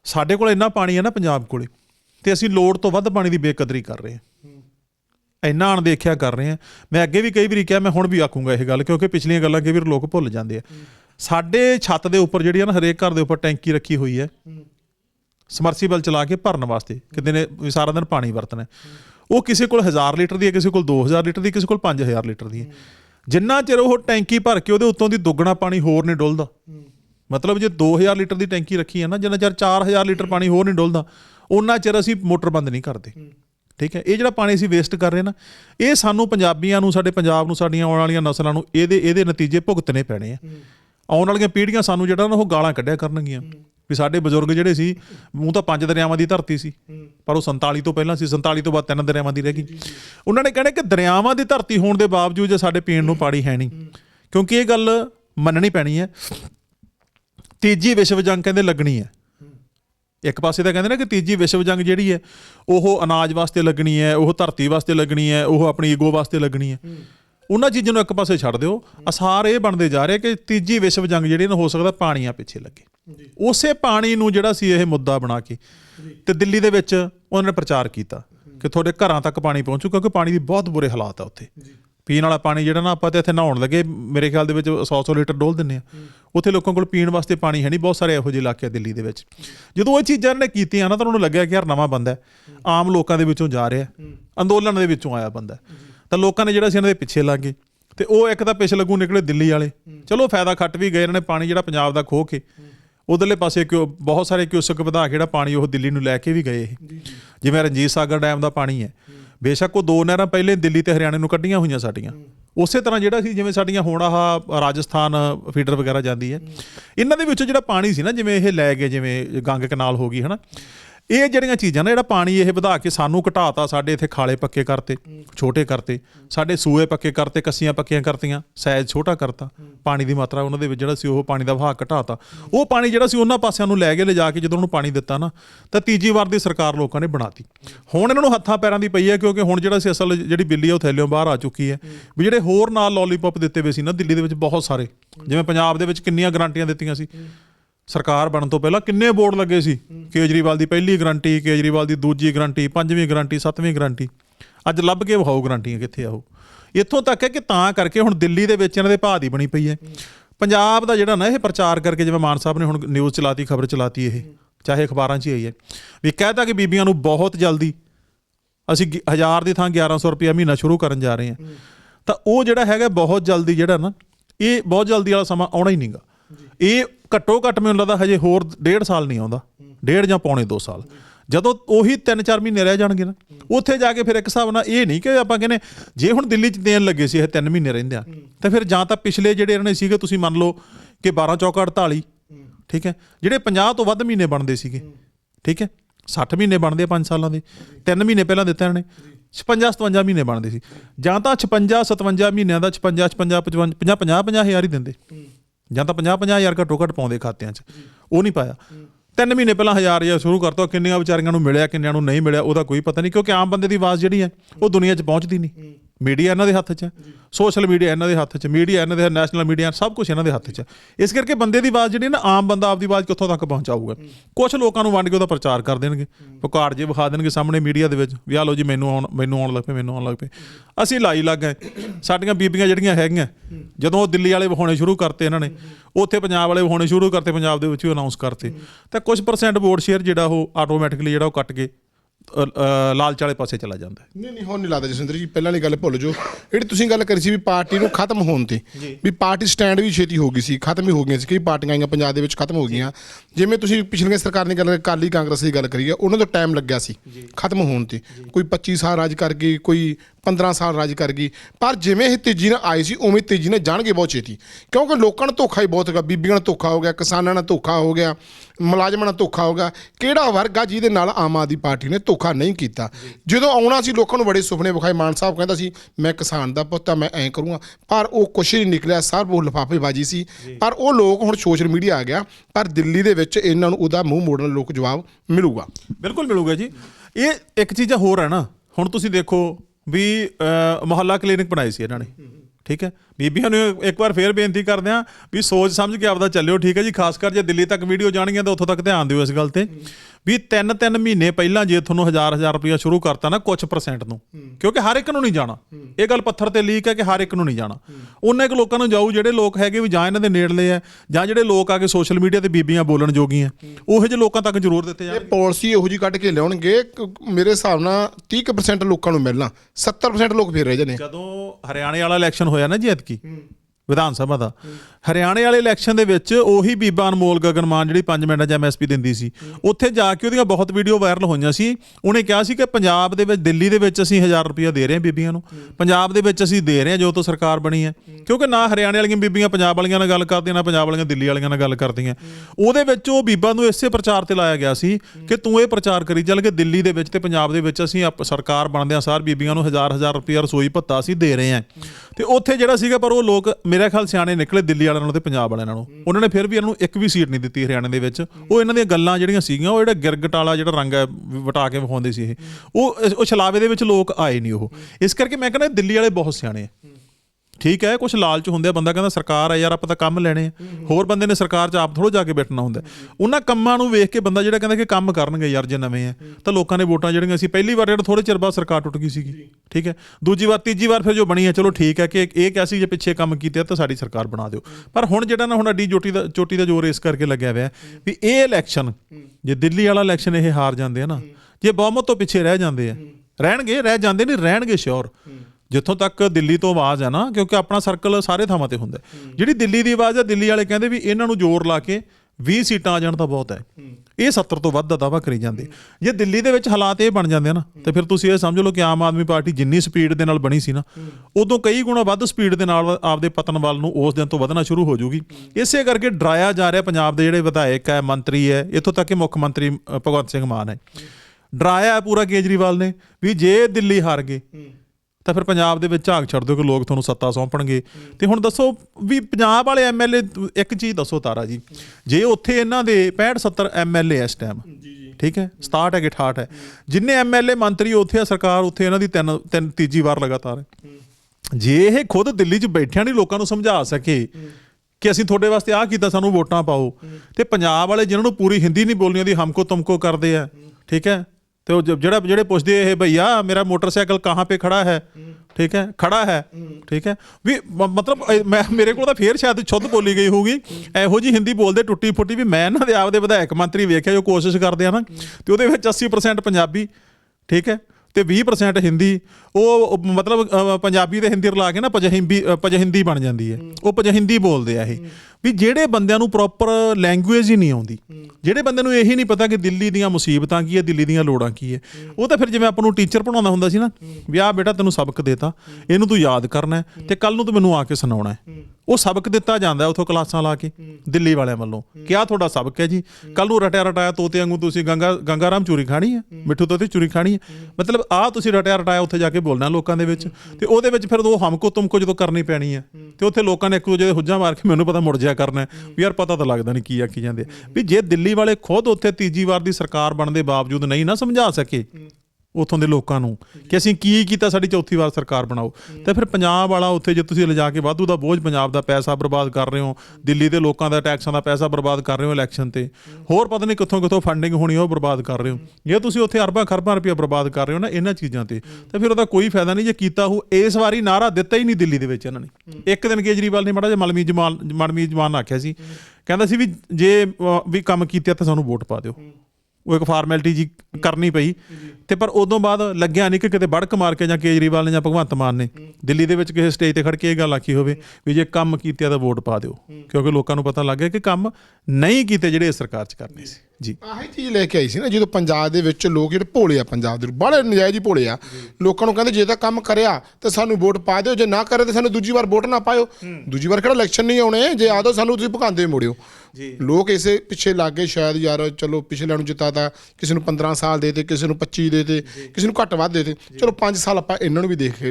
ਸਾਡੇ ਕੋਲ ਇੰਨਾ ਪਾਣੀ ਹੈ ਨਾ ਪੰਜਾਬ ਕੋਲੇ, ਤੇ ਅਸੀਂ ਲੋੜ ਤੋਂ ਵੱਧ ਪਾਣੀ ਦੀ ਬੇਕਦਰੀ ਕਰ ਰਹੇ ਹਾਂ। ਇੰਨਾ ਅਣਦੇਖਿਆ ਕਰ ਰਹੇ ਹਾਂ। ਮੈਂ ਅੱਗੇ ਵੀ ਕਈ ਵਾਰੀ ਕਿਹਾ, ਮੈਂ ਹੁਣ ਵੀ ਆਖੂੰਗਾ ਇਹ ਗੱਲ, ਕਿਉਂਕਿ ਪਿਛਲੀਆਂ ਗੱਲਾਂ ਕਈ ਵਾਰ ਲੋਕ ਭੁੱਲ ਜਾਂਦੇ ਆ। ਸਾਡੇ ਛੱਤ ਦੇ ਉੱਪਰ ਜਿਹੜੀ ਆ ਨਾ ਹਰੇਕ ਘਰ ਦੇ ਉੱਪਰ ਟੈਂਕੀ ਰੱਖੀ ਹੋਈ ਹੈ, ਸਮਰਸੀਬਲ ਚਲਾ ਕੇ ਭਰਨ ਵਾਸਤੇ ਕਿਤੇ ਨੇ ਸਾਰਾ ਦਿਨ ਪਾਣੀ ਵਰਤਣਾ ਉਹ ਕਿਸੇ ਕੋਲ 1000 ਲੀਟਰ ਦੀ ਹੈ, ਕਿਸੇ ਕੋਲ 2000 ਲੀਟਰ ਦੀ ਕਿਸੇ ਕੋਲ 5000 ਲੀਟਰ ਦੀ ਹੈ। ਜਿੰਨਾ ਚਿਰ ਉਹ ਟੈਂਕੀ ਭਰ ਕੇ ਉਹਦੇ ਉੱਤੋਂ ਦੀ ਦੁੱਗਣਾ ਪਾਣੀ ਹੋਰ ਨਹੀਂ ਡੁੱਲਦਾ। ਮਤਲਬ ਜੇ 2000 ਲੀਟਰ ਦੀ ਟੈਂਕੀ ਰੱਖੀ ਹੈ ਨਾ ਜਿੰਨਾ ਚਿਰ 4000 ਲੀਟਰ ਪਾਣੀ ਹੋਰ ਨਹੀਂ ਡੁੱਲਦਾ ਉਹਨਾਂ ਚਿਰ ਅਸੀਂ ਮੋਟਰ ਬੰਦ ਨਹੀਂ ਕਰਦੇ। ਠੀਕ ਹੈ? ਇਹ ਜਿਹੜਾ ਪਾਣੀ ਅਸੀਂ ਵੇਸਟ ਕਰ ਰਹੇ ਨਾ ਇਹ ਸਾਨੂੰ ਪੰਜਾਬੀਆਂ ਨੂੰ ਸਾਡੇ ਪੰਜਾਬ ਨੂੰ ਸਾਡੀਆਂ ਆਉਣ ਵਾਲੀਆਂ ਨਸਲਾਂ ਨੂੰ ਇਹਦੇ ਇਹਦੇ ਨਤੀਜੇ ਭੁਗਤਣੇ ਪੈਣੇ ਆ। ਆਉਣ ਵਾਲੀਆਂ ਪੀੜ੍ਹੀਆਂ ਸਾਨੂੰ ਜਿਹੜਾ ਨਾ ਉਹ ਗਾਲਾਂ ਕੱਢਿਆ ਕਰਨਗੀਆਂ। ਵੀ ਸਾਡੇ ਬਜ਼ੁਰਗ ਜਿਹੜੇ ਸੀ ਮੂੰਹ ਤਾਂ ਪੰਜ ਦਰਿਆਵਾਂ ਦੀ ਧਰਤੀ ਸੀ। ਪਰ ਉਹ 47 ਤੋਂ ਪਹਿਲਾਂ ਸੀ 47 ਤੋਂ ਬਾਅਦ ਤਿੰਨ ਦਰਿਆਵਾਂ ਦੀ ਰਹਿ ਗਈ। ਉਹਨਾਂ ਨੇ ਕਹਿਣਾ ਕਿ ਦਰਿਆਵਾਂ ਦੀ ਧਰਤੀ ਹੋਣ ਦੇ ਬਾਵਜੂਦ ਜੇ ਸਾਡੇ ਪੀਣ ਨੂੰ ਪਾਣੀ ਹੈ ਨਹੀਂ। ਕਿਉਂਕਿ ਇਹ ਗੱਲ ਮੰਨਣੀ ਪੈਣੀ ਹੈ। ਤੀਜੀ ਵਿਸ਼ਵ ਜੰਗ ਕਹਿੰਦੇ ਲੱਗਣੀ ਹੈ। ਇੱਕ ਪਾਸੇ ਤਾਂ ਕਹਿੰਦੇ ਨੇ ਕਿ ਤੀਜੀ ਵਿਸ਼ਵ ਜੰਗ ਜਿਹੜੀ ਹੈ ਉਹ ਅਨਾਜ ਵਾਸਤੇ ਲੱਗਣੀ ਹੈ ਉਹ ਧਰਤੀ ਵਾਸਤੇ ਲੱਗਣੀ ਹੈ ਉਹ ਆਪਣੀ ਈਗੋ ਵਾਸਤੇ ਲੱਗਣੀ ਹੈ। ਉਹਨਾਂ ਚੀਜ਼ਾਂ ਨੂੰ ਇੱਕ ਪਾਸੇ ਛੱਡ ਦਿਓ। ਅਸਾਰ ਇਹ ਬਣਦੇ ਜਾ ਰਹੇ ਕਿ ਤੀਜੀ ਵਿਸ਼ਵ ਜੰਗ ਜਿਹੜੀ ਨਾ ਹੋ ਸਕਦਾ ਪਾਣੀਆਂ ਪਿੱਛੇ ਲੱਗੇ। ਉਸੇ ਪਾਣੀ ਨੂੰ ਜਿਹੜਾ ਸੀ ਇਹ ਮੁੱਦਾ ਬਣਾ ਕੇ ਤੇ ਦਿੱਲੀ ਦੇ ਵਿੱਚ ਉਹਨਾਂ ਨੇ ਪ੍ਰਚਾਰ ਕੀਤਾ ਕਿ ਤੁਹਾਡੇ ਘਰਾਂ ਤੱਕ ਪਾਣੀ ਪਹੁੰਚੂ ਕਿਉਂਕਿ ਪਾਣੀ ਦੀ ਬਹੁਤ ਬੁਰੇ ਹਾਲਾਤ ਆ ਉੱਥੇ। ਜੀ। ਪੀਣ ਵਾਲਾ ਪਾਣੀ ਜਿਹੜਾ ਨਾ ਆਪਾਂ ਤੇ ਇੱਥੇ ਨਹਾਉਣ ਲੱਗੇ ਮੇਰੇ ਖਿਆਲ ਦੇ ਵਿੱਚ 100-100 ਲੀਟਰ ਡੋਲ ਦਿੰਨੇ ਆ। ਉੱਥੇ ਲੋਕਾਂ ਕੋਲ ਪੀਣ ਵਾਸਤੇ ਪਾਣੀ ਹੈ ਨਹੀਂ ਬਹੁਤ ਸਾਰੇ ਇਹੋ ਜਿਹੇ ਇਲਾਕੇ ਆ ਦਿੱਲੀ ਦੇ ਵਿੱਚ। ਜਦੋਂ ਇਹ ਚੀਜ਼ਾਂ ਨੇ ਕੀਤੀਆਂ ਨਾ ਤਾਂ ਉਹਨਾਂ ਨੂੰ ਲੱਗਿਆ ਕਿ ਯਾਰ ਨਵਾਂ ਬੰਦਾ ਹੈ। ਆਮ ਲੋਕਾਂ ਦੇ ਵਿੱਚੋਂ ਜਾ ਰਿਹਾ ਅੰਦੋਲਨ ਦੇ ਵਿੱਚੋਂ ਆਇਆ ਬੰਦਾ। ਤਾਂ ਲੋਕਾਂ ਨੇ ਜਿਹੜਾ ਸੀ ਇਹਨਾਂ ਦੇ ਪਿੱਛੇ ਲੱਗ ਗਏ। ਤੇ ਉਹ ਇੱਕ ਤਾਂ ਪਿਛ ਲੱਗੂ ਨਿਕਲੇ ਦਿੱਲੀ ਵਾਲੇ। ਚਲੋ ਫਾਇਦਾ ਖੱਟ ਵੀ ਗਏ ਇਹਨਾਂ ਨੇ ਪਾਣੀ ਜਿਹੜਾ ਪੰਜਾਬ ਦਾ ਖੋਹ ਕੇ ਉਧਰਲੇ ਪਾਸੇ ਕਿਉਂ ਬਹੁਤ ਸਾਰੇ ਕਿਉਸਕ ਵਧਾ ਕੇ ਜਿਹੜਾ ਪਾਣੀ ਉਹ ਦਿੱਲੀ ਨੂੰ ਲੈ ਕੇ ਵੀ ਗਏ ਇਹ। ਜਿਵੇਂ ਰਣਜੀਤ ਸਾਗਰ ਡੈਮ ਦਾ ਪਾਣੀ ਹੈ। ਬੇਸ਼ੱਕ ਉਹ ਦੋ ਨਹਿਰਾਂ ਪਹਿਲੇ ਦਿੱਲੀ ਤੇ ਹਰਿਆਣੇ ਨੂੰ ਕੱਢੀਆਂ ਹੋਈਆਂ ਸਾਡੀਆਂ। ਉਸੇ ਤਰ੍ਹਾਂ ਜਿਹੜਾ ਸੀ ਜਿਵੇਂ ਸਾਡੀਆਂ ਹੁਣ ਆਹ ਰਾਜਸਥਾਨ ਫੀਡਰ ਵਗੈਰਾ ਜਾਂਦੀ ਹੈ। ਇਹਨਾਂ ਦੇ ਵਿੱਚੋਂ ਜਿਹੜਾ ਪਾਣੀ ਸੀ ਨਾ ਜਿਵੇਂ ਇਹ ਲੈ ਗਏ ਜਿਵੇਂ ਗੰਗ ਕਨਾਲ ਹੋ ਗਈ ਹਨਾ? ਇਹ ਜਿਹੜੀਆਂ ਚੀਜ਼ਾਂ ਨਾ, ਜਿਹੜਾ ਪਾਣੀ ਇਹ ਵਧਾ ਕੇ ਸਾਨੂੰ ਘਟਾਤਾ ਸਾਡੇ ਇੱਥੇ ਖਾਲੇ ਪੱਕੇ ਕਰਤੇ, ਛੋਟੇ ਕਰਤੇ, ਸਾਡੇ ਸੂਏ ਪੱਕੇ ਕਰਤੇ, ਕੱਸੀਆਂ ਪੱਕੀਆਂ ਕਰਤੀਆਂ ਸਾਈਜ਼ ਛੋਟਾ ਕਰਤਾ, ਪਾਣੀ ਦੀ ਮਾਤਰਾ ਉਹਨਾਂ ਦੇ ਵਿੱਚ ਜਿਹੜਾ ਸੀ ਉਹ ਪਾਣੀ ਦਾ ਵਹਾਅ ਘਟਾਤਾ। ਉਹ ਪਾਣੀ ਜਿਹੜਾ ਸੀ ਉਹਨਾਂ ਪਾਸਿਆਂ ਨੂੰ ਲੈ ਕੇ ਲਿਜਾ ਕੇ ਜਦੋਂ ਉਹਨੂੰ ਪਾਣੀ ਦਿੱਤਾ ਨਾ, ਤਾਂ ਤੀਜੀ ਵਾਰ ਦੀ ਸਰਕਾਰ ਲੋਕਾਂ ਨੇ ਬਣਾਤੀ। ਹੁਣ ਇਹਨਾਂ ਨੂੰ ਹੱਥਾਂ ਪੈਰਾਂ ਦੀ ਪਈ ਹੈ, ਕਿਉਂਕਿ ਹੁਣ ਜਿਹੜਾ ਸੀ ਅਸਲ ਜਿਹੜੀ ਬਿੱਲੀ ਆ ਉਹ ਥੈਲਿਓਂ ਬਾਹਰ ਆ ਚੁੱਕੀ ਹੈ। ਵੀ ਜਿਹੜੇ ਹੋਰ ਨਾਲ ਲੋਲੀਪੌਪ ਦਿੱਤੇ ਹੋਏ ਸੀ ਨਾ, ਦਿੱਲੀ ਦੇ ਵਿੱਚ ਬਹੁਤ ਸਾਰੇ, ਜਿਵੇਂ ਪੰਜਾਬ ਦੇ ਵਿੱਚ ਕਿੰਨੀਆਂ ਗਰੰਟੀਆਂ ਦਿੱਤੀਆਂ ਸੀ। ਸਰਕਾਰ ਬਣਨ ਤੋਂ ਪਹਿਲਾਂ ਕਿੰਨੇ ਬੋਰਡ ਲੱਗੇ ਸੀ? ਕੇਜਰੀਵਾਲ ਦੀ ਪਹਿਲੀ ਗਰੰਟੀ, ਕੇਜਰੀਵਾਲ ਦੀ ਦੂਜੀ ਗਰੰਟੀ, ਪੰਜਵੀਂ ਗਰੰਟੀ, ਸੱਤਵੀਂ ਗਰੰਟੀ। ਅੱਜ ਲੱਭ ਕੇ ਵਿਖਾਓ ਗਰੰਟੀਆਂ ਕਿੱਥੇ ਆ ਉਹ। ਇੱਥੋਂ ਤੱਕ ਹੈ ਕਿ ਤਾਂ ਕਰਕੇ ਹੁਣ ਦਿੱਲੀ ਦੇ ਵਿੱਚ ਇਹਨਾਂ ਦੇ ਭਾਅ ਦੀ ਬਣੀ ਪਈ ਹੈ। ਪੰਜਾਬ ਦਾ ਜਿਹੜਾ ਨਾ ਇਹ ਪ੍ਰਚਾਰ ਕਰਕੇ ਜਿਵੇਂ ਮਾਨ ਸਾਹਿਬ ਨੇ ਹੁਣ ਨਿਊਜ਼ ਚਲਾਤੀ, ਖਬਰ ਚਲਾਤੀ ਇਹ, ਚਾਹੇ ਅਖਬਾਰਾਂ 'ਚ ਹੀ ਆਈ ਹੈ। ਵੀ ਕਹਿਤਾ ਕਿ ਬੀਬੀਆਂ ਨੂੰ ਬਹੁਤ ਜਲਦੀ ਅਸੀਂ 1000 ਦੀ ਥਾਂ 1100 ਰੁਪਏ ਮਹੀਨਾ ਸ਼ੁਰੂ ਕਰਨ ਜਾ ਰਹੇ ਹਾਂ। ਤਾਂ ਉਹ ਜਿਹੜਾ ਹੈਗਾ ਬਹੁਤ ਜਲਦੀ ਜਿਹੜਾ ਨਾ, ਇਹ ਬਹੁਤ ਜਲਦੀ ਵਾਲਾ ਸਮਾਂ ਆਉਣਾ ਹੀ ਨਹੀਂਗਾ ਇਹ ਘੱਟੋ ਘੱਟ ਮੈਨੂੰ ਲੱਗਦਾ ਹਜੇ ਹੋਰ ਡੇਢ ਸਾਲ ਨਹੀਂ ਆਉਂਦਾ। ਡੇਢ ਜਾਂ ਪੌਣੇ 2 ਸਾਲ। ਜਦੋਂ ਉਹੀ 3-4 ਮਹੀਨੇ ਰਹਿ ਜਾਣਗੇ ਨਾ, ਉੱਥੇ ਜਾ ਕੇ ਫਿਰ ਇੱਕ ਹਿਸਾਬ ਨਾਲ ਇਹ ਨਹੀਂ ਕਿ ਆਪਾਂ ਕਹਿੰਦੇ ਜੇ ਹੁਣ ਦਿੱਲੀ 'ਚ ਦੇਣ ਲੱਗੇ ਸੀ ਇਹ 3 ਮਹੀਨੇ ਰਹਿੰਦੇ ਆ, ਤਾਂ ਫਿਰ ਜਾਂ ਤਾਂ ਪਿਛਲੇ ਜਿਹੜੇ ਇਹਨਾਂ ਨੇ ਸੀਗੇ, ਤੁਸੀਂ ਮੰਨ ਲਓ ਕਿ 12 ਚੌਕਾ 48 ਠੀਕ ਹੈ, ਜਿਹੜੇ 50 ਤੋਂ ਵੱਧ ਮਹੀਨੇ ਬਣਦੇ ਸੀਗੇ, ਠੀਕ ਹੈ 60 ਮਹੀਨੇ ਬਣਦੇ ਆ 5 ਸਾਲਾਂ ਦੇ 3 ਮਹੀਨੇ ਪਹਿਲਾਂ ਦਿੱਤਾ ਇਹਨਾਂ ਨੇ 56 57 ਮਹੀਨੇ ਬਣਦੇ ਸੀ। ਜਾਂ ਤਾਂ 56 57 ਮਹੀਨਿਆਂ ਦਾ 56 56 55 50 50 ਹਜ਼ਾਰ ਹੀ ਦਿੰਦੇ। ਜਾਂ ਤਾਂ 50 50 ਹਜ਼ਾਰ ਘੱਟੋ ਘੱਟ ਪਾਉਂਦੇ ਖਾਤਿਆਂ 'ਚ। ਉਹ ਨਹੀਂ ਪਾਇਆ। ਤਿੰਨ ਮਹੀਨੇ ਪਹਿਲਾਂ ਹਜ਼ਾਰ ਹਜ਼ਾਰ ਸ਼ੁਰੂ ਕਰਤਾ, ਕਿੰਨੀਆਂ ਵਿਚਾਰੀਆਂ ਨੂੰ ਮਿਲਿਆ, ਕਿੰਨਿਆਂ ਨੂੰ ਨਹੀਂ ਮਿਲਿਆ, ਉਹਦਾ ਕੋਈ ਪਤਾ ਨਹੀਂ, ਕਿਉਂਕਿ ਆਮ ਬੰਦੇ ਦੀ ਆਵਾਜ਼ ਜਿਹੜੀ ਹੈ, ਉਹ ਦੁਨੀਆ 'ਚ ਪਹੁੰਚਦੀ ਨਹੀਂ। ਮੀਡੀਆ ਇਹਨਾਂ ਦੇ ਹੱਥ 'ਚ ਹੈ ਸੋਸ਼ਲ ਮੀਡੀਆ ਇਹਨਾਂ ਦੇ ਹੱਥ 'ਚ, ਮੀਡੀਆ ਇਹਨਾਂ ਦੇ ਨੈਸ਼ਨਲ ਮੀਡੀਆ, ਸਭ ਕੁਝ ਇਹਨਾਂ ਦੇ ਹੱਥ 'ਚ। ਹੈ ਇਸ ਕਰਕੇ ਬੰਦੇ ਦੀ ਆਵਾਜ਼ ਜਿਹੜੀ ਨਾ, ਆਮ ਬੰਦਾ ਆਪਦੀ ਆਵਾਜ਼ ਕਿੱਥੋਂ ਤੱਕ ਪਹੁੰਚਾਊਗਾ? ਕੁਝ ਲੋਕਾਂ ਨੂੰ ਵੰਡ ਕੇ ਉਹਦਾ ਪ੍ਰਚਾਰ ਕਰ ਦੇਣਗੇ। ਪੁਕਾਰ ਜੇ ਵਿਖਾ ਦੇਣਗੇ ਸਾਹਮਣੇ ਮੀਡੀਆ ਦੇ ਵਿੱਚ ਵੀ ਆ ਲਓ ਜੀ, ਮੈਨੂੰ ਆਉਣ ਮੈਨੂੰ ਆਉਣ ਲੱਗ ਪਏ, ਮੈਨੂੰ ਆਉਣ ਲੱਗ ਪਏ। ਅਸੀਂ ਲਾਈ ਲੱਗ ਗਏ। ਸਾਡੀਆਂ ਬੀਬੀਆਂ ਜਿਹੜੀਆਂ ਹੈਗੀਆਂ, ਜਦੋਂ ਉਹ ਦਿੱਲੀ ਵਾਲੇ ਵਿਖਾਉਣੇ ਸ਼ੁਰੂ ਕਰਤੇ ਇਹਨਾਂ ਨੇ, ਉੱਥੇ ਪੰਜਾਬ ਵਾਲੇ ਵਿਖਾਉਣੇ ਸ਼ੁਰੂ ਕਰਤੇ, ਪੰਜਾਬ ਦੇ ਵਿੱਚ ਹੀ ਅਨਾਉਂਸ ਕਰਤੇ। ਤਾਂ ਕੁਝ ਪਰਸੈਂਟ ਵੋਟ ਸ਼ੇਅਰ ਜਿਹੜਾ ਉਹ ਆਟੋਮੈਟਿਕਲੀ ਜਿਹੜਾ ਉਹ ਕੱਟ ਗਏ ਲਾਲਚ ਵਾਲੇ ਪਾਸੇ ਚਲਾ ਜਾਂਦਾ ਹੈ। ਨਹੀਂ ਨਹੀਂ ਹੁਣ ਨਹੀਂ ਲੱਗਦਾ ਜਸਵਿੰਦਰ ਜੀ ਪਹਿਲਾਂ ਵਾਲੀ ਗੱਲ ਭੁੱਲ ਜਾਓ। ਜਿਹੜੀ ਤੁਸੀਂ ਗੱਲ ਕਰੀ ਸੀ ਵੀ ਪਾਰਟੀ ਨੂੰ ਖਤਮ ਹੋਣ ਤੇ ਵੀ ਪਾਰਟੀ ਸਟੈਂਡ ਵੀ ਛੇਤੀ ਹੋ ਗਈ ਸੀ ਖਤਮ ਹੀ ਹੋ ਗਈਆਂ ਸੀ ਕਈ ਪਾਰਟੀਆਂ ਆਈਆਂ ਪੰਜਾਬ ਦੇ ਵਿੱਚ ਖਤਮ ਹੋ ਗਈਆਂ। ਜਿਵੇਂ ਤੁਸੀਂ ਪਿਛਲੀਆਂ ਸਰਕਾਰ ਦੀ ਗੱਲ ਅਕਾਲੀ ਕਾਂਗਰਸ ਦੀ ਗੱਲ ਕਰੀ ਹੈ ਉਹਨਾਂ ਦਾ ਟਾਈਮ ਲੱਗਿਆ ਸੀ ਖਤਮ ਹੋਣ ਤੇ। ਕੋਈ 25 ਸਾਲ ਰਾਜ ਕਰ ਗਈ ਕੋਈ 15 ਸਾਲ ਰਾਜ ਕਰ ਗਈ ਪਰ ਜਿਵੇਂ ਇਹ ਤੇਜ਼ੀ ਨਾਲ ਆਈ ਸੀ ਉਵੇਂ ਤੇਜ਼ੀ ਨਾਲ ਜਾਣਗੇ ਬਹੁਤ ਛੇਤੀ। ਕਿਉਂਕਿ ਲੋਕਾਂ ਨੂੰ ਧੋਖਾ ਹੀ ਬਹੁਤ ਹੈਗਾ ਬੀਬੀਆਂ ਨਾਲ ਧੋਖਾ ਹੋ ਗਿਆ ਕਿਸਾਨਾਂ ਨਾਲ ਧੋਖਾ ਹੋ ਗਿਆ ਮੁਲਾਜ਼ਮਾਂ ਨਾਲ ਧੋਖਾ ਹੋ ਗਿਆ। ਕਿਹੜਾ ਵਰਗ ਆ ਜਿਹਦੇ ਨਾਲ ਆਮ ਆਦਮੀ ਪਾਰਟੀ ਨੇ ਧੋਖਾ ਨਹੀਂ ਕੀਤਾ? ਜਦੋਂ ਆਉਣਾ ਸੀ ਲੋਕਾਂ ਨੂੰ ਬੜੇ ਸੁਪਨੇ ਵਿਖਾਏ। ਮਾਨ ਸਾਹਿਬ ਕਹਿੰਦਾ ਸੀ ਮੈਂ ਕਿਸਾਨ ਦਾ ਪੁੱਤ ਆ ਮੈਂ ਐਂ ਕਰੂੰਗਾ। ਪਰ ਉਹ ਕੁਛ ਨਹੀਂ ਨਿਕਲਿਆ। ਸਭ ਉਹ ਲਿਫਾਫੇਬਾਜ਼ੀ ਸੀ। ਪਰ ਉਹ ਲੋਕ ਹੁਣ ਸੋਸ਼ਲ ਮੀਡੀਆ ਆ ਗਿਆ। ਪਰ ਦਿੱਲੀ ਦੇ ਵਿੱਚ ਇਹਨਾਂ ਨੂੰ ਉਹਦਾ ਮੂੰਹ ਮੋੜਨ ਲੋਕ ਜਵਾਬ ਮਿਲੂਗਾ। ਬਿਲਕੁਲ ਮਿਲੂਗਾ ਜੀ। ਇਹ ਇੱਕ ਚੀਜ਼ ਹੋਰ ਹੈ ਨਾ। ਹੁਣ ਤੁਸੀਂ ਦੇਖੋ ਵੀ ਮੁਹੱਲਾ ਕਲੀਨਿਕ ਬਣਾਏ ਸੀ ਇਹਨਾਂ ਨੇ। ਠੀਕ ਹੈ? ਬੀਬੀਆਂ ਨੂੰ ਇੱਕ ਵਾਰ ਫੇਰ ਬੇਨਤੀ ਕਰਦੇ ਆ ਵੀ ਸੋਚ ਸਮਝ ਕੇ ਆਪਦਾ ਚੱਲਿਓ, ਠੀਕ ਹੈ ਜੀ? ਖਾਸ ਕਰ ਜੇ ਦਿੱਲੀ ਤੱਕ ਵੀਡੀਓ ਜਾਣਗੀਆਂ ਤਾਂ ਉੱਥੋਂ ਤੱਕ ਧਿਆਨ ਦਿਓ ਇਸ ਗੱਲ ਤੇ। ਵੀ ਤਿੰਨ ਤਿੰਨ ਮਹੀਨੇ ਪਹਿਲਾਂ ਜੇ ਤੁਹਾਨੂੰ ਹਜ਼ਾਰ ਹਜ਼ਾਰ ਰੁਪਇਆ ਸ਼ੁਰੂ ਕਰਤਾ ਨਾ ਕੁਝ ਪਰਸੈਂਟ ਨੂੰ ਕਿਉਂਕਿ ਹਰ ਇੱਕ ਨੂੰ ਨਹੀਂ ਜਾਣਾ। ਇਹ ਗੱਲ ਪੱਥਰ ਤੇ ਲੀਕ ਹੈ ਕਿ ਹਰ ਇੱਕ ਨੂੰ ਨਹੀਂ ਜਾਣਾ। ਉਹਨਾਂ ਇੱਕ ਲੋਕਾਂ ਨੂੰ ਜਾਊ ਜਿਹੜੇ ਲੋਕ ਹੈਗੇ ਵੀ ਜਾਂ ਇਹਨਾਂ ਦੇ ਨੇੜਲੇ ਆ ਜਾਂ ਜਿਹੜੇ ਲੋਕ ਆ ਕੇ ਸੋਸ਼ਲ ਮੀਡੀਆ ਤੇ ਬੀਬੀਆਂ ਬੋਲਣ ਜੋਗੀਆਂ ਉਹੋ ਜਿਹੇ ਲੋਕਾਂ ਤੱਕ ਜ਼ਰੂਰ ਦਿੱਤੇ ਜਾਣ ਇਹ ਪਾਲਿਸੀ ਇਹੋ ਜੀ ਕੱਢ ਕੇ ਲਿਆਉਣਗੇ ਮੇਰੇ ਹਿਸਾਬ ਨਾਲ 30% ਲੋਕਾਂ ਨੂੰ ਮਿਲਣਾ 70% ਲੋਕ ਫੇਰ ਰਹਿ ਜਾਣੇ। ਜਦੋਂ ਹਰਿਆਣੇ ਵਾਲਾ ਇਲੈਕਸ਼ਨ ਹੋਇਆ ਨਾ ਜੀ ਐਤਕੀ ਵਿਧਾਨ ਸਭਾ ਦਾ। ਹਰਿਆਣੇ ਵਾਲੇ ਇਲੈਕਸ਼ਨ ਦੇ ਵਿੱਚ ਉਹੀ ਬੀਬਾ ਅਨਮੋਲ ਗਗਨ ਮਾਨ, ਜਿਹੜੀ 5 ਮਿੰਟਾਂ 'ਚ ਐਮਐਸਪੀ ਦਿੰਦੀ ਸੀ। ਉੱਥੇ ਜਾ ਕੇ ਉਹਦੀਆਂ ਬਹੁਤ ਵੀਡੀਓ ਵਾਇਰਲ ਹੋਈਆਂ ਸੀ। ਉਹਨੇ ਕਿਹਾ ਸੀ ਕਿ ਪੰਜਾਬ ਦੇ ਵਿੱਚ, ਦਿੱਲੀ ਦੇ ਵਿੱਚ ਅਸੀਂ 1000 ਰੁਪਇਆ ਦੇ ਰਹੇ ਹਾਂ ਬੀਬੀਆਂ ਨੂੰ। ਪੰਜਾਬ ਦੇ ਵਿੱਚ ਅਸੀਂ ਦੇ ਰਹੇ ਹਾਂ ਜੋ ਤੋਂ ਸਰਕਾਰ ਬਣੀ ਹੈ। ਕਿਉਂਕਿ ਨਾ ਹਰਿਆਣੇ ਵਾਲੀਆਂ ਬੀਬੀਆਂ ਪੰਜਾਬ ਵਾਲੀਆਂ ਨਾਲ ਗੱਲ ਕਰਦੀਆਂ, ਨਾ ਪੰਜਾਬ ਵਾਲੀਆਂ ਦਿੱਲੀ ਵਾਲੀਆਂ ਨਾਲ ਗੱਲ ਕਰਦੀਆਂ। ਉਹਦੇ ਵਿੱਚ ਉਹ ਬੀਬਾ ਨੂੰ ਇਸੇ ਪ੍ਰਚਾਰ ਤੇ ਲਾਇਆ ਗਿਆ ਸੀ ਕਿ ਤੂੰ ਇਹ ਪ੍ਰਚਾਰ ਕਰੀ ਚੱਲ ਕਿ ਦਿੱਲੀ ਦੇ ਵਿੱਚ ਤੇ ਪੰਜਾਬ ਦੇ ਵਿੱਚ ਅਸੀਂ ਆਪ- ਸਰਕਾਰ ਬਣਦਿਆਂ ਸਾਰ ਬੀਬੀਆਂ ਨੂੰ ਹਜ਼ਾਰ ਹਜ਼ਾਰ ਰੁਪਇਆ ਰਸੋਈ ਭੱਤਾ ਅਸੀਂ ਦੇ ਰਹੇ ਹਾਂ। ਤੇ ਉੱਥੇ ਜਿਹੜਾ ਸੀਗਾ ਪਰ ਉਹ ਲੋਕ ਮੇਰੇ ਖਿਆਲ ਸਿਆਣੇ ਨਿਕਲੇ ਦਿੱਲੀ ਵਾਲਿਆਂ ਨਾਲੋਂ ਤੇ ਪੰਜਾਬ ਵਾਲਿਆਂ ਨਾਲੋਂ। ਉਹਨਾਂ ਨੇ ਫਿਰ ਵੀ ਇਹਨਾਂ ਇੱਕ ਵੀ ਸੀਟ ਨਹੀਂ ਦਿੱਤੀ ਹਰਿਆਣੇ ਦੇ ਵਿੱਚ। ਉਹ ਇਹਨਾਂ ਦੀਆਂ ਗੱਲਾਂ ਜਿਹੜੀਆਂ ਸੀਗੀਆਂ ਉਹ ਜਿਹੜਾ ਗਿਰਗਟ ਵਾਲਾ ਜਿਹੜਾ ਰੰਗ ਹੈ ਵਟਾ ਕੇ ਵਿਖਾਉਂਦੇ ਸੀ ਇਹ। ਉਹ ਉਹ ਛਲਾਵੇ ਦੇ ਵਿੱਚ ਲੋਕ ਆਏ ਨਹੀਂ ਉਹ। ਇਸ ਕਰਕੇ ਮੈਂ ਕਹਿੰਦਾ ਦਿੱਲੀ ਵਾਲੇ ਬਹੁਤ ਸਿਆਣੇ ਆ। ਠੀਕ ਹੈ ਕੁਝ ਲਾਲਚ ਹੁੰਦੇ ਆ, ਬੰਦਾ ਕਹਿੰਦਾ ਸਰਕਾਰ ਆ ਯਾਰ, ਆਪਾਂ ਤਾਂ ਕੰਮ ਲੈਣੇ ਆ। ਹੋਰ ਬੰਦੇ ਨੇ ਸਰਕਾਰ 'ਚ ਆਪ ਥੋੜੋ ਜਾ ਕੇ ਬੈਠਣਾ ਹੁੰਦਾ। ਉਹਨਾਂ ਕੰਮਾਂ ਨੂੰ ਵੇਖ ਕੇ ਬੰਦਾ ਜਿਹੜਾ ਕਹਿੰਦਾ ਕਿ ਕੰਮ ਕਰਨਗੇ ਯਾਰ, ਜੇ ਨਵੇਂ ਆ, ਤਾਂ ਲੋਕਾਂ ਨੇ ਵੋਟਾਂ ਜਿਹੜੀਆਂ ਸੀ, ਪਹਿਲੀ ਵਾਰ ਜਿਹੜਾ ਥੋੜੇ ਚਿਰ ਬਾਅਦ ਸਰਕਾਰ ਟੁੱਟ ਗਈ ਸੀਗੀ। ਠੀਕ ਹੈ, ਦੂਜੀ ਵਾਰ, ਤੀਜੀ ਵਾਰ ਫਿਰ ਜੋ ਬਣੀ ਹੈ ਚਲੋ ਠੀਕ ਹੈ ਕਿ ਇਹ ਕਿਹਾ ਸੀ ਜੇ ਪਿੱਛੇ ਕੰਮ ਕੀਤੇ ਆ, ਤਾਂ ਸਾਡੀ ਸਰਕਾਰ ਬਣਾ ਦਿਓ। ਪਰ ਹੁਣ ਜਿਹੜਾ ਨਾ ਹੁਣ ਅੱਡੀ ਚੋਟੀ ਦਾ ਚੋਟੀ ਦਾ ਜ਼ੋਰ ਇਸ ਕਰਕੇ ਲੱਗਿਆ ਹੋਇਆ ਵੀ ਇਹ ਇਲੈਕਸ਼ਨ ਜੇ ਦਿੱਲੀ ਵਾਲਾ ਇਲੈਕਸ਼ਨ ਇਹ ਹਾਰ ਜਾਂਦੇ ਆ ਨਾ, ਜੇ ਬਹੁਮਤ ਤੋਂ ਪਿੱਛੇ ਰਹਿ ਜਾਂਦੇ ਆ, ਰਹਿਣਗੇ, ਰਹਿ ਜਾਂਦੇ ਨਹੀਂ, ਰਹਿਣਗੇ ਸ਼ੋਰ ਜਿੱਥੋਂ ਤੱਕ ਦਿੱਲੀ ਤੋਂ ਆਵਾਜ਼ ਹੈ ਨਾ ਕਿਉਂਕਿ ਆਪਣਾ ਸਰਕਲ ਸਾਰੇ ਥਾਵਾਂ ਤੇ ਹੁੰਦਾ। ਜਿਹੜੀ ਦਿੱਲੀ ਦੀ ਆਵਾਜ਼ ਹੈ ਦਿੱਲੀ ਵਾਲੇ ਕਹਿੰਦੇ ਵੀ ਇਹਨਾਂ ਨੂੰ ਜ਼ੋਰ ਲਾ ਕੇ 20 ਸੀਟਾਂ ਆ ਜਾਣ ਤਾਂ ਬਹੁਤ ਹੈ। ਇਹ 70 ਤੋਂ ਵੱਧ ਦਾ ਦਾਵਾ ਕਰੀ ਜਾਂਦੇ। ਜੇ ਦਿੱਲੀ ਦੇ ਵਿੱਚ ਹਾਲਾਤ ਇਹ ਬਣ ਜਾਂਦੇ ਆ ਨਾ ਤੇ ਫਿਰ ਤੁਸੀਂ ਇਹ ਸਮਝ ਲਓ ਕਿ ਆਮ ਆਦਮੀ ਪਾਰਟੀ ਜਿੰਨੀ ਸਪੀਡ ਦੇ ਨਾਲ ਬਣੀ ਸੀ ਨਾ ਉਦੋਂ ਕਈ ਗੁਣਾ ਵੱਧ ਸਪੀਡ ਦੇ ਨਾਲ ਆਪਦੇ ਪਤਨ ਵੱਲ ਨੂੰ ਉਸ ਦਿਨ ਤੋਂ ਵਧਣਾ ਸ਼ੁਰੂ ਹੋ ਜਾਊਗੀ ਇਸੇ ਕਰਕੇ ਡਰਾਇਆ ਜਾ ਰਿਹਾ ਪੰਜਾਬ ਦੇ ਜਿਹੜੇ ਵਿਧਾਇਕ ਹੈ ਮੰਤਰੀ ਹੈ ਇੱਥੋਂ ਤੱਕ ਕਿ ਮੁੱਖ ਮੰਤਰੀ ਭਗਵੰਤ ਸਿੰਘ ਮਾਨ ਹੈ। ਡਰਾਇਆ ਪੂਰਾ ਕੇਜਰੀਵਾਲ ਨੇ ਵੀ ਜੇ ਦਿੱਲੀ ਹਾਰ ਗਏ ਤਾਂ ਫਿਰ ਪੰਜਾਬ ਦੇ ਵਿੱਚ ਝਾਕ ਛੱਡ ਦਿਓ ਕਿ ਲੋਕ ਤੁਹਾਨੂੰ ਸੱਤਾ ਸੌਂਪਣਗੇ। ਤੇ ਹੁਣ ਦੱਸੋ ਵੀ ਪੰਜਾਬ ਵਾਲੇ ਐਮਐਲਏ ਇੱਕ ਚੀਜ਼ ਦੱਸੋ ਤਾਰਾ ਜੀ। ਜੇ ਉੱਥੇ ਇਹਨਾਂ ਦੇ 65 70 ਐਮਐਲਏ ਇਸ ਟਾਈਮ ਜੀ ਜੀ। ਠੀਕ ਹੈ? 67 ਹੈ ਕਿ 68 ਹੈ। ਜਿੰਨੇ ਐਮਐਲਏ ਮੰਤਰੀ ਉੱਥੇ ਆ ਸਰਕਾਰ ਉੱਥੇ ਇਹਨਾਂ ਦੀ ਤਿੰਨ ਤਿੰਨ ਤੀਜੀ ਵਾਰ ਲਗਾਤਾਰ ਹੈ। ਜੇ ਇਹ ਖੁਦ ਦਿੱਲੀ 'ਚ ਬੈਠਿਆਂ ਨਹੀਂ ਲੋਕਾਂ ਨੂੰ ਸਮਝਾ ਸਕੇ ਕਿ ਅਸੀਂ ਤੁਹਾਡੇ ਵਾਸਤੇ ਆਹ ਕੀਤਾ ਸਾਨੂੰ ਵੋਟਾਂ ਪਾਓ। ਤੇ ਪੰਜਾਬ ਵਾਲੇ ਜਿਨ੍ਹਾਂ ਨੂੰ ਪੂਰੀ ਹਿੰਦੀ ਨਹੀਂ ਬੋਲਣੀ ਆਉਂਦੀ ਹਮਕੋ ਤੁਮਕੋ ਕਰਦੇ ਆ ਠੀਕ ਹੈ? ਤੇ ਉਹ ਜ- ਜਿਹੜਾ ਜਿਹੜੇ ਪੁੱਛਦੇ ਇਹ ਭਈਆ ਮੇਰਾ ਮੋਟਰਸਾਈਕਲ ਕਹਾਂ पे ਖੜਾ ਹੈ? ਠੀਕ ਹੈ? ਖੜਾ ਹੈ। ਠੀਕ ਹੈ? ਵੀ ਮਤਲਬ ਮੈਂ ਮੇਰੇ ਕੋਲ ਤਾਂ ਫੇਰ ਸ਼ਾਇਦ ਛੁੱਧ ਬੋਲੀ ਗਈ ਹੋਊਗੀ। ਇਹੋ ਜੀ ਹਿੰਦੀ ਬੋਲਦੇ ਟੁੱਟੀ ਫੁੱਟੀ ਵੀ ਮੈਂ ਇਹਨਾਂ ਦੇ ਆਪਦੇ ਵਿਧਾਇਕ ਮੰਤਰੀ ਵੇਖਿਆ ਜੋ ਕੋਸ਼ਿਸ਼ ਕਰਦੇ ਆ ਨਾ ਤੇ ਉਹਦੇ ਵਿੱਚ 80% ਪੰਜਾਬੀ ਠੀਕ ਹੈ? ਤੇ 20% ਹਿੰਦੀ। ਉਹ ਮਤਲਬ ਪੰਜਾਬੀ ਤੇ ਹਿੰਦੀ ਰਲਾ ਕੇ ਨਾ ਪਜਹਿੰਦੀ ਪਜਹਿੰਦੀ ਬਣ ਜਾਂਦੀ ਹੈ। ਉਹ ਪਜਹਿੰਦੀ ਬੋਲਦੇ ਆ ਇਹ। ਵੀ ਜਿਹੜੇ ਬੰਦਿਆਂ ਨੂੰ ਪ੍ਰੋਪਰ ਲੈਂਗੁਏਜ ਹੀ ਨਹੀਂ ਆਉਂਦੀ। ਜਿਹੜੇ ਬੰਦੇ ਨੂੰ ਇਹੀ ਨਹੀਂ ਪਤਾ ਕਿ ਦਿੱਲੀ ਦੀਆਂ ਮੁਸੀਬਤਾਂ ਕੀ ਹੈ, ਦਿੱਲੀ ਦੀਆਂ ਲੋੜਾਂ ਕੀ ਹੈ, ਉਹ ਤਾਂ ਫਿਰ ਜਿਵੇਂ ਆਪਾਂ ਨੂੰ ਟੀਚਰ ਪੜਾਉਂਦਾ ਹੁੰਦਾ ਸੀ ਨਾ, ਵੀ ਆਹ ਬੇਟਾ ਤੈਨੂੰ ਸਬਕ ਦੇਤਾ, ਇਹਨੂੰ ਤੂੰ ਯਾਦ ਕਰਨਾ ਹੈ ਤੇ ਕੱਲ ਨੂੰ ਤੂੰ ਮੈਨੂੰ ਆ ਕੇ ਸੁਣਾਉਣਾ ਉਹ ਸਬਕ ਦਿੱਤਾ ਜਾਂਦਾ ਉਥੋਂ ਕਲਾਸਾਂ ਲਾ ਕੇ ਦਿੱਲੀ ਵਾਲਿਆਂ ਵੱਲੋਂ। ਕਿ ਤੁਹਾਡਾ ਸਬਕ ਹੈ ਜੀ? ਕੱਲ ਨੂੰ ਰਟਿਆ ਰਟਾਇਆ ਤੋਤੇ ਵਾਂਗੂ ਤੁਸੀਂ ਗੰਗਾ, ਗੰਗਾਰਾਮ ਚੂਰੀ ਖਾਣੀ ਹੈ, ਮਿੱਠੂ ਤੋਤੇ ਚੂਰੀ ਖਾਣੀ ਹੈ। ਮਤਲਬ ਆਹ ਤੁਸੀਂ ਰਟਿਆ ਰਟਾਇਆ ਉੱਥੇ ਜਾ ਕੇ ਬੋਲਣਾ ਲੋਕਾਂ ਦੇ ਵਿੱਚ ਤੇ ਉਹਦੇ ਵਿੱਚ ਫਿਰ ਉਹ ਹਮਕੋ ਤੁਮਕੋ ਜਦੋਂ ਕਰਨੀ ਪੈਣੀ ਹੈ ਤੇ ਉੱਥੇ ਲੋਕਾਂ ਨੇ ਇੱਕ ਦੂਜੇ ਦੇ ਹੁੱਜਾਂ ਮਾਰ ਕੇ ਮੈਨੂੰ ਪਤਾ ਮੁੜ ਜਾ ਜਿਆ ਕਰਨਾ, ਵੀ ਯਾਰ ਪਤਾ ਤਾਂ ਲੱਗਦਾ ਨਹੀਂ ਕੀ ਆਖੀ ਜਾਂਦੇ ਆ। ਵੀ ਜੇ ਦਿੱਲੀ ਵਾਲੇ ਖੁਦ ਉੱਥੇ ਤੀਜੀ ਵਾਰ ਦੀ ਸਰਕਾਰ ਬਣਨ ਦੇ ਬਾਵਜੂਦ ਨਹੀਂ ਨਾ ਸਮਝਾ ਸਕੇ ਉਥੋਂ ਦੇ ਲੋਕਾਂ ਨੂੰ ਕਿ ਅਸੀਂ ਕੀ ਕੀਤਾ ਸਾਡੀ ਚੌਥੀ ਵਾਰ ਸਰਕਾਰ ਬਣਾਓ। ਤੇ ਫਿਰ ਪੰਜਾਬ ਵਾਲਾ ਉੱਥੇ ਜੇ ਤੁਸੀਂ ਲਿਜਾ ਕੇ ਵਾਧੂ ਦਾ ਬੋਝ ਪੰਜਾਬ ਦਾ ਪੈਸਾ ਬਰਬਾਦ ਕਰ ਰਹੇ ਹੋ, ਦਿੱਲੀ ਦੇ ਲੋਕਾਂ ਦਾ ਟੈਕਸਾਂ ਦਾ ਪੈਸਾ ਬਰਬਾਦ ਕਰ ਰਹੇ ਹੋ ਇਲੈਕਸ਼ਨ ਤੇ, ਹੋਰ ਪਤਾ ਨਹੀਂ ਕਿੱਥੋਂ ਕਿੱਥੋਂ ਫੰਡਿੰਗ ਹੋਣੀ ਉਹ ਬਰਬਾਦ ਕਰ ਰਹੇ ਹੋ। ਜੇ ਤੁਸੀਂ ਉੱਥੇ ਅਰਬਾਂ ਖਰਬਾਂ ਰੁਪਏ ਬਰਬਾਦ ਕਰ ਰਹੇ ਹੋ ਨਾ ਇਹਨਾਂ ਚੀਜ਼ਾਂ ਤੇ, ਤਾਂ ਫਿਰ ਉਹਦਾ ਕੋਈ ਫਾਇਦਾ ਨਹੀਂ ਜੇ ਕੀਤਾ ਹੋ ਇਸ ਵਾਰੀ ਨਾਰਾ ਦਿੱਤਾ ਹੀ ਨਹੀਂ ਦਿੱਲੀ ਦੇ ਵਿੱਚ ਇਹਨਾਂ ਨੇ। ਇੱਕ ਦਿਨ ਕੇਜਰੀਵਾਲ ਨੇ ਮਾੜਾ ਜਿਹਾ ਮਲਮੀ ਜਮਾਨ ਮਲਮੀ ਜਮਾਨ ਆਖਿਆ ਸੀ। ਕਹਿੰਦਾ ਸੀ ਵੀ ਜੇ ਵੀ ਕੰਮ ਕੀਤੇ ਤਾਂ ਸਾਨੂੰ ਵੋਟ ਪਾ ਦਿਓ। ਉਹ ਇੱਕ ਫਾਰਮੈਲਿਟੀ ਜੀ ਕਰਨੀ ਪਈ। ਤੇ ਪਰ ਉਦੋਂ ਬਾਅਦ ਲੱਗਿਆ ਨਹੀਂ ਕਿ ਕਿਤੇ ਬੜਕ ਮਾਰ ਕੇ ਜਾਂ ਕੇਜਰੀਵਾਲ ਨੇ ਜਾਂ ਭਗਵੰਤ ਮਾਨ ਨੇ ਦਿੱਲੀ ਦੇ ਵਿੱਚ ਕਿਸੇ ਸਟੇਜ ਤੇ ਖੜ ਕੇ ਇਹ ਗੱਲ ਆਖੀ ਹੋਵੇ ਵੀ ਜੇ ਕੰਮ ਕੀਤੇ ਤਾਂ ਵੋਟ ਪਾ ਦਿਓ। ਕਿਉਂਕਿ ਲੋਕਾਂ ਨੂੰ ਪਤਾ ਲੱਗ ਗਿਆ ਕਿ ਕੰਮ ਨਹੀਂ ਕੀਤੇ ਜਿਹੜੇ ਇਸ ਸਰਕਾਰ 'ਚ ਕਰਨੇ ਸੀ। ਜੀ। ਆਹੀ ਚੀਜ਼ ਲੈ ਕੇ ਆਈ ਸੀ ਨਾ ਜਦੋਂ ਪੰਜਾਬ ਦੇ ਵਿੱਚ ਲੋਕ ਜਿਹੜੇ ਭੋਲੇ ਆ ਪੰਜਾਬ ਦੇ ਬੜੇ ਨਜਾਇਜ਼ ਹੀ ਭੋਲੇ ਆ ਲੋਕਾਂ ਨੂੰ ਕਹਿੰਦੇ ਜੇ ਤਾਂ ਕੰਮ ਕਰਿਆ ਤੇ ਸਾਨੂੰ ਵੋਟ ਪਾ ਦਿਓ ਜੇ ਨਾ ਕਰੇ ਤੇ ਸਾਨੂੰ ਦੂਜੀ ਵਾਰ ਵੋਟ ਨਾ ਪਾਇਓ। ਦੂਜੀ ਵਾਰ ਕਿਹੜਾ ਇਲੈਕਸ਼ਨ ਨਹੀਂ ਆਉਣੇ ਜੇ ਆ ਦੋ ਸਾਨੂੰ ਤੁਸੀਂ ਭਗਾਉਂਦੇ ਮੋੜਿਓ। ਲੋਕ ਇਸੇ ਪਿੱਛੇ ਲੱਗ ਗਏ ਸ਼ਾਇਦ ਯਾਰ ਚਲੋ ਪਿਛਲੇ ਨੂੰ ਜਿਤਾਤਾ ਕਿਸੇ ਨੂੰ 15 ਸਾਲ ਦੇ ਤੇ ਕਿਸੇ ਨੂੰ 25 ਦੇ ਤੇ ਕਿਸੇ ਨੂੰ ਘੱਟ ਵੱਧ ਦੇ ਤੇ। ਚਲੋ 5 ਸਾਲ ਆਪਾਂ ਇਹਨਾਂ ਨੂੰ ਵੀ ਦੇਖ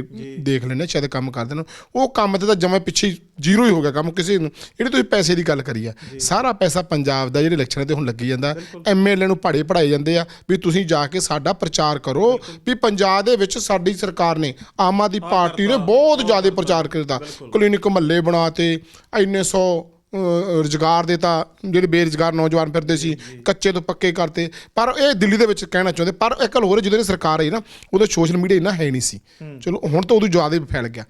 ਦੇਖ ਲੈਣੇ ਸ਼ਾਇਦ ਕੰਮ ਕਰ ਦੇਣ। ਉਹ ਕੰਮ ਤੇ ਤਾਂ ਜਮਾ ਪਿੱਛੇ ਜ਼ੀਰੋ ਹੀ ਹੋ ਗਿਆ ਕੰਮ ਕਿਸੇ ਨੂੰ। ਜਿਹੜੇ ਤੁਸੀਂ ਪੈਸੇ ਦੀ ਗੱਲ ਕਰੀ ਆ ਸਾਰਾ ਪੈਸਾ ਪੰਜਾਬ ਦਾ ਜਿਹੜੇ ਇਲੈਕਸ਼ਨ ਤੇ ਹੁਣ ਲੱਗੀ ਜਾਂਦਾ ਐਮਐਲਏ ਨੂੰ ਪੜੇ ਪੜਾਏ ਜਾਂਦੇ ਆ ਵੀ ਤੁਸੀਂ ਜਾ ਕੇ ਸਾਡਾ ਪ੍ਰਚਾਰ ਕਰੋ ਵੀ ਪੰਜਾਬ ਦੇ ਵਿੱਚ ਸਾਡੀ ਸਰਕਾਰ ਨੇ ਆਮ ਆਦਮੀ ਪਾਰਟੀ ਨੇ ਬਹੁਤ ਜ਼ਿਆਦਾ ਪ੍ਰਚਾਰ ਕੀਤਾ। ਕਲੀਨਿਕ ਮਹੱਲੇ ਬਣਾਤੇ ਇੰਨੇ ਸੌ ਰੁਜ਼ਗਾਰ ਦੇ ਤਾਂ ਜਿਹੜੇ ਬੇਰੁਜ਼ਗਾਰ ਨੌਜਵਾਨ ਫਿਰਦੇ ਸੀ ਕੱਚੇ ਤੋਂ ਪੱਕੇ ਕਰਤੇ। ਪਰ ਇਹ ਦਿੱਲੀ ਦੇ ਵਿੱਚ ਕਹਿਣਾ ਚਾਹੁੰਦੇ ਪਰ ਇੱਕ ਹੋਰ ਜਦੋਂ ਇਹ ਸਰਕਾਰ ਆਈ ਨਾ ਉਦੋਂ ਸੋਸ਼ਲ ਮੀਡੀਆ ਇੰਨਾ ਹੈ ਨਹੀਂ ਸੀ। ਚਲੋ ਹੁਣ ਤਾਂ ਉਦੋਂ ਜ਼ਿਆਦਾ ਫੈਲ ਗਿਆ।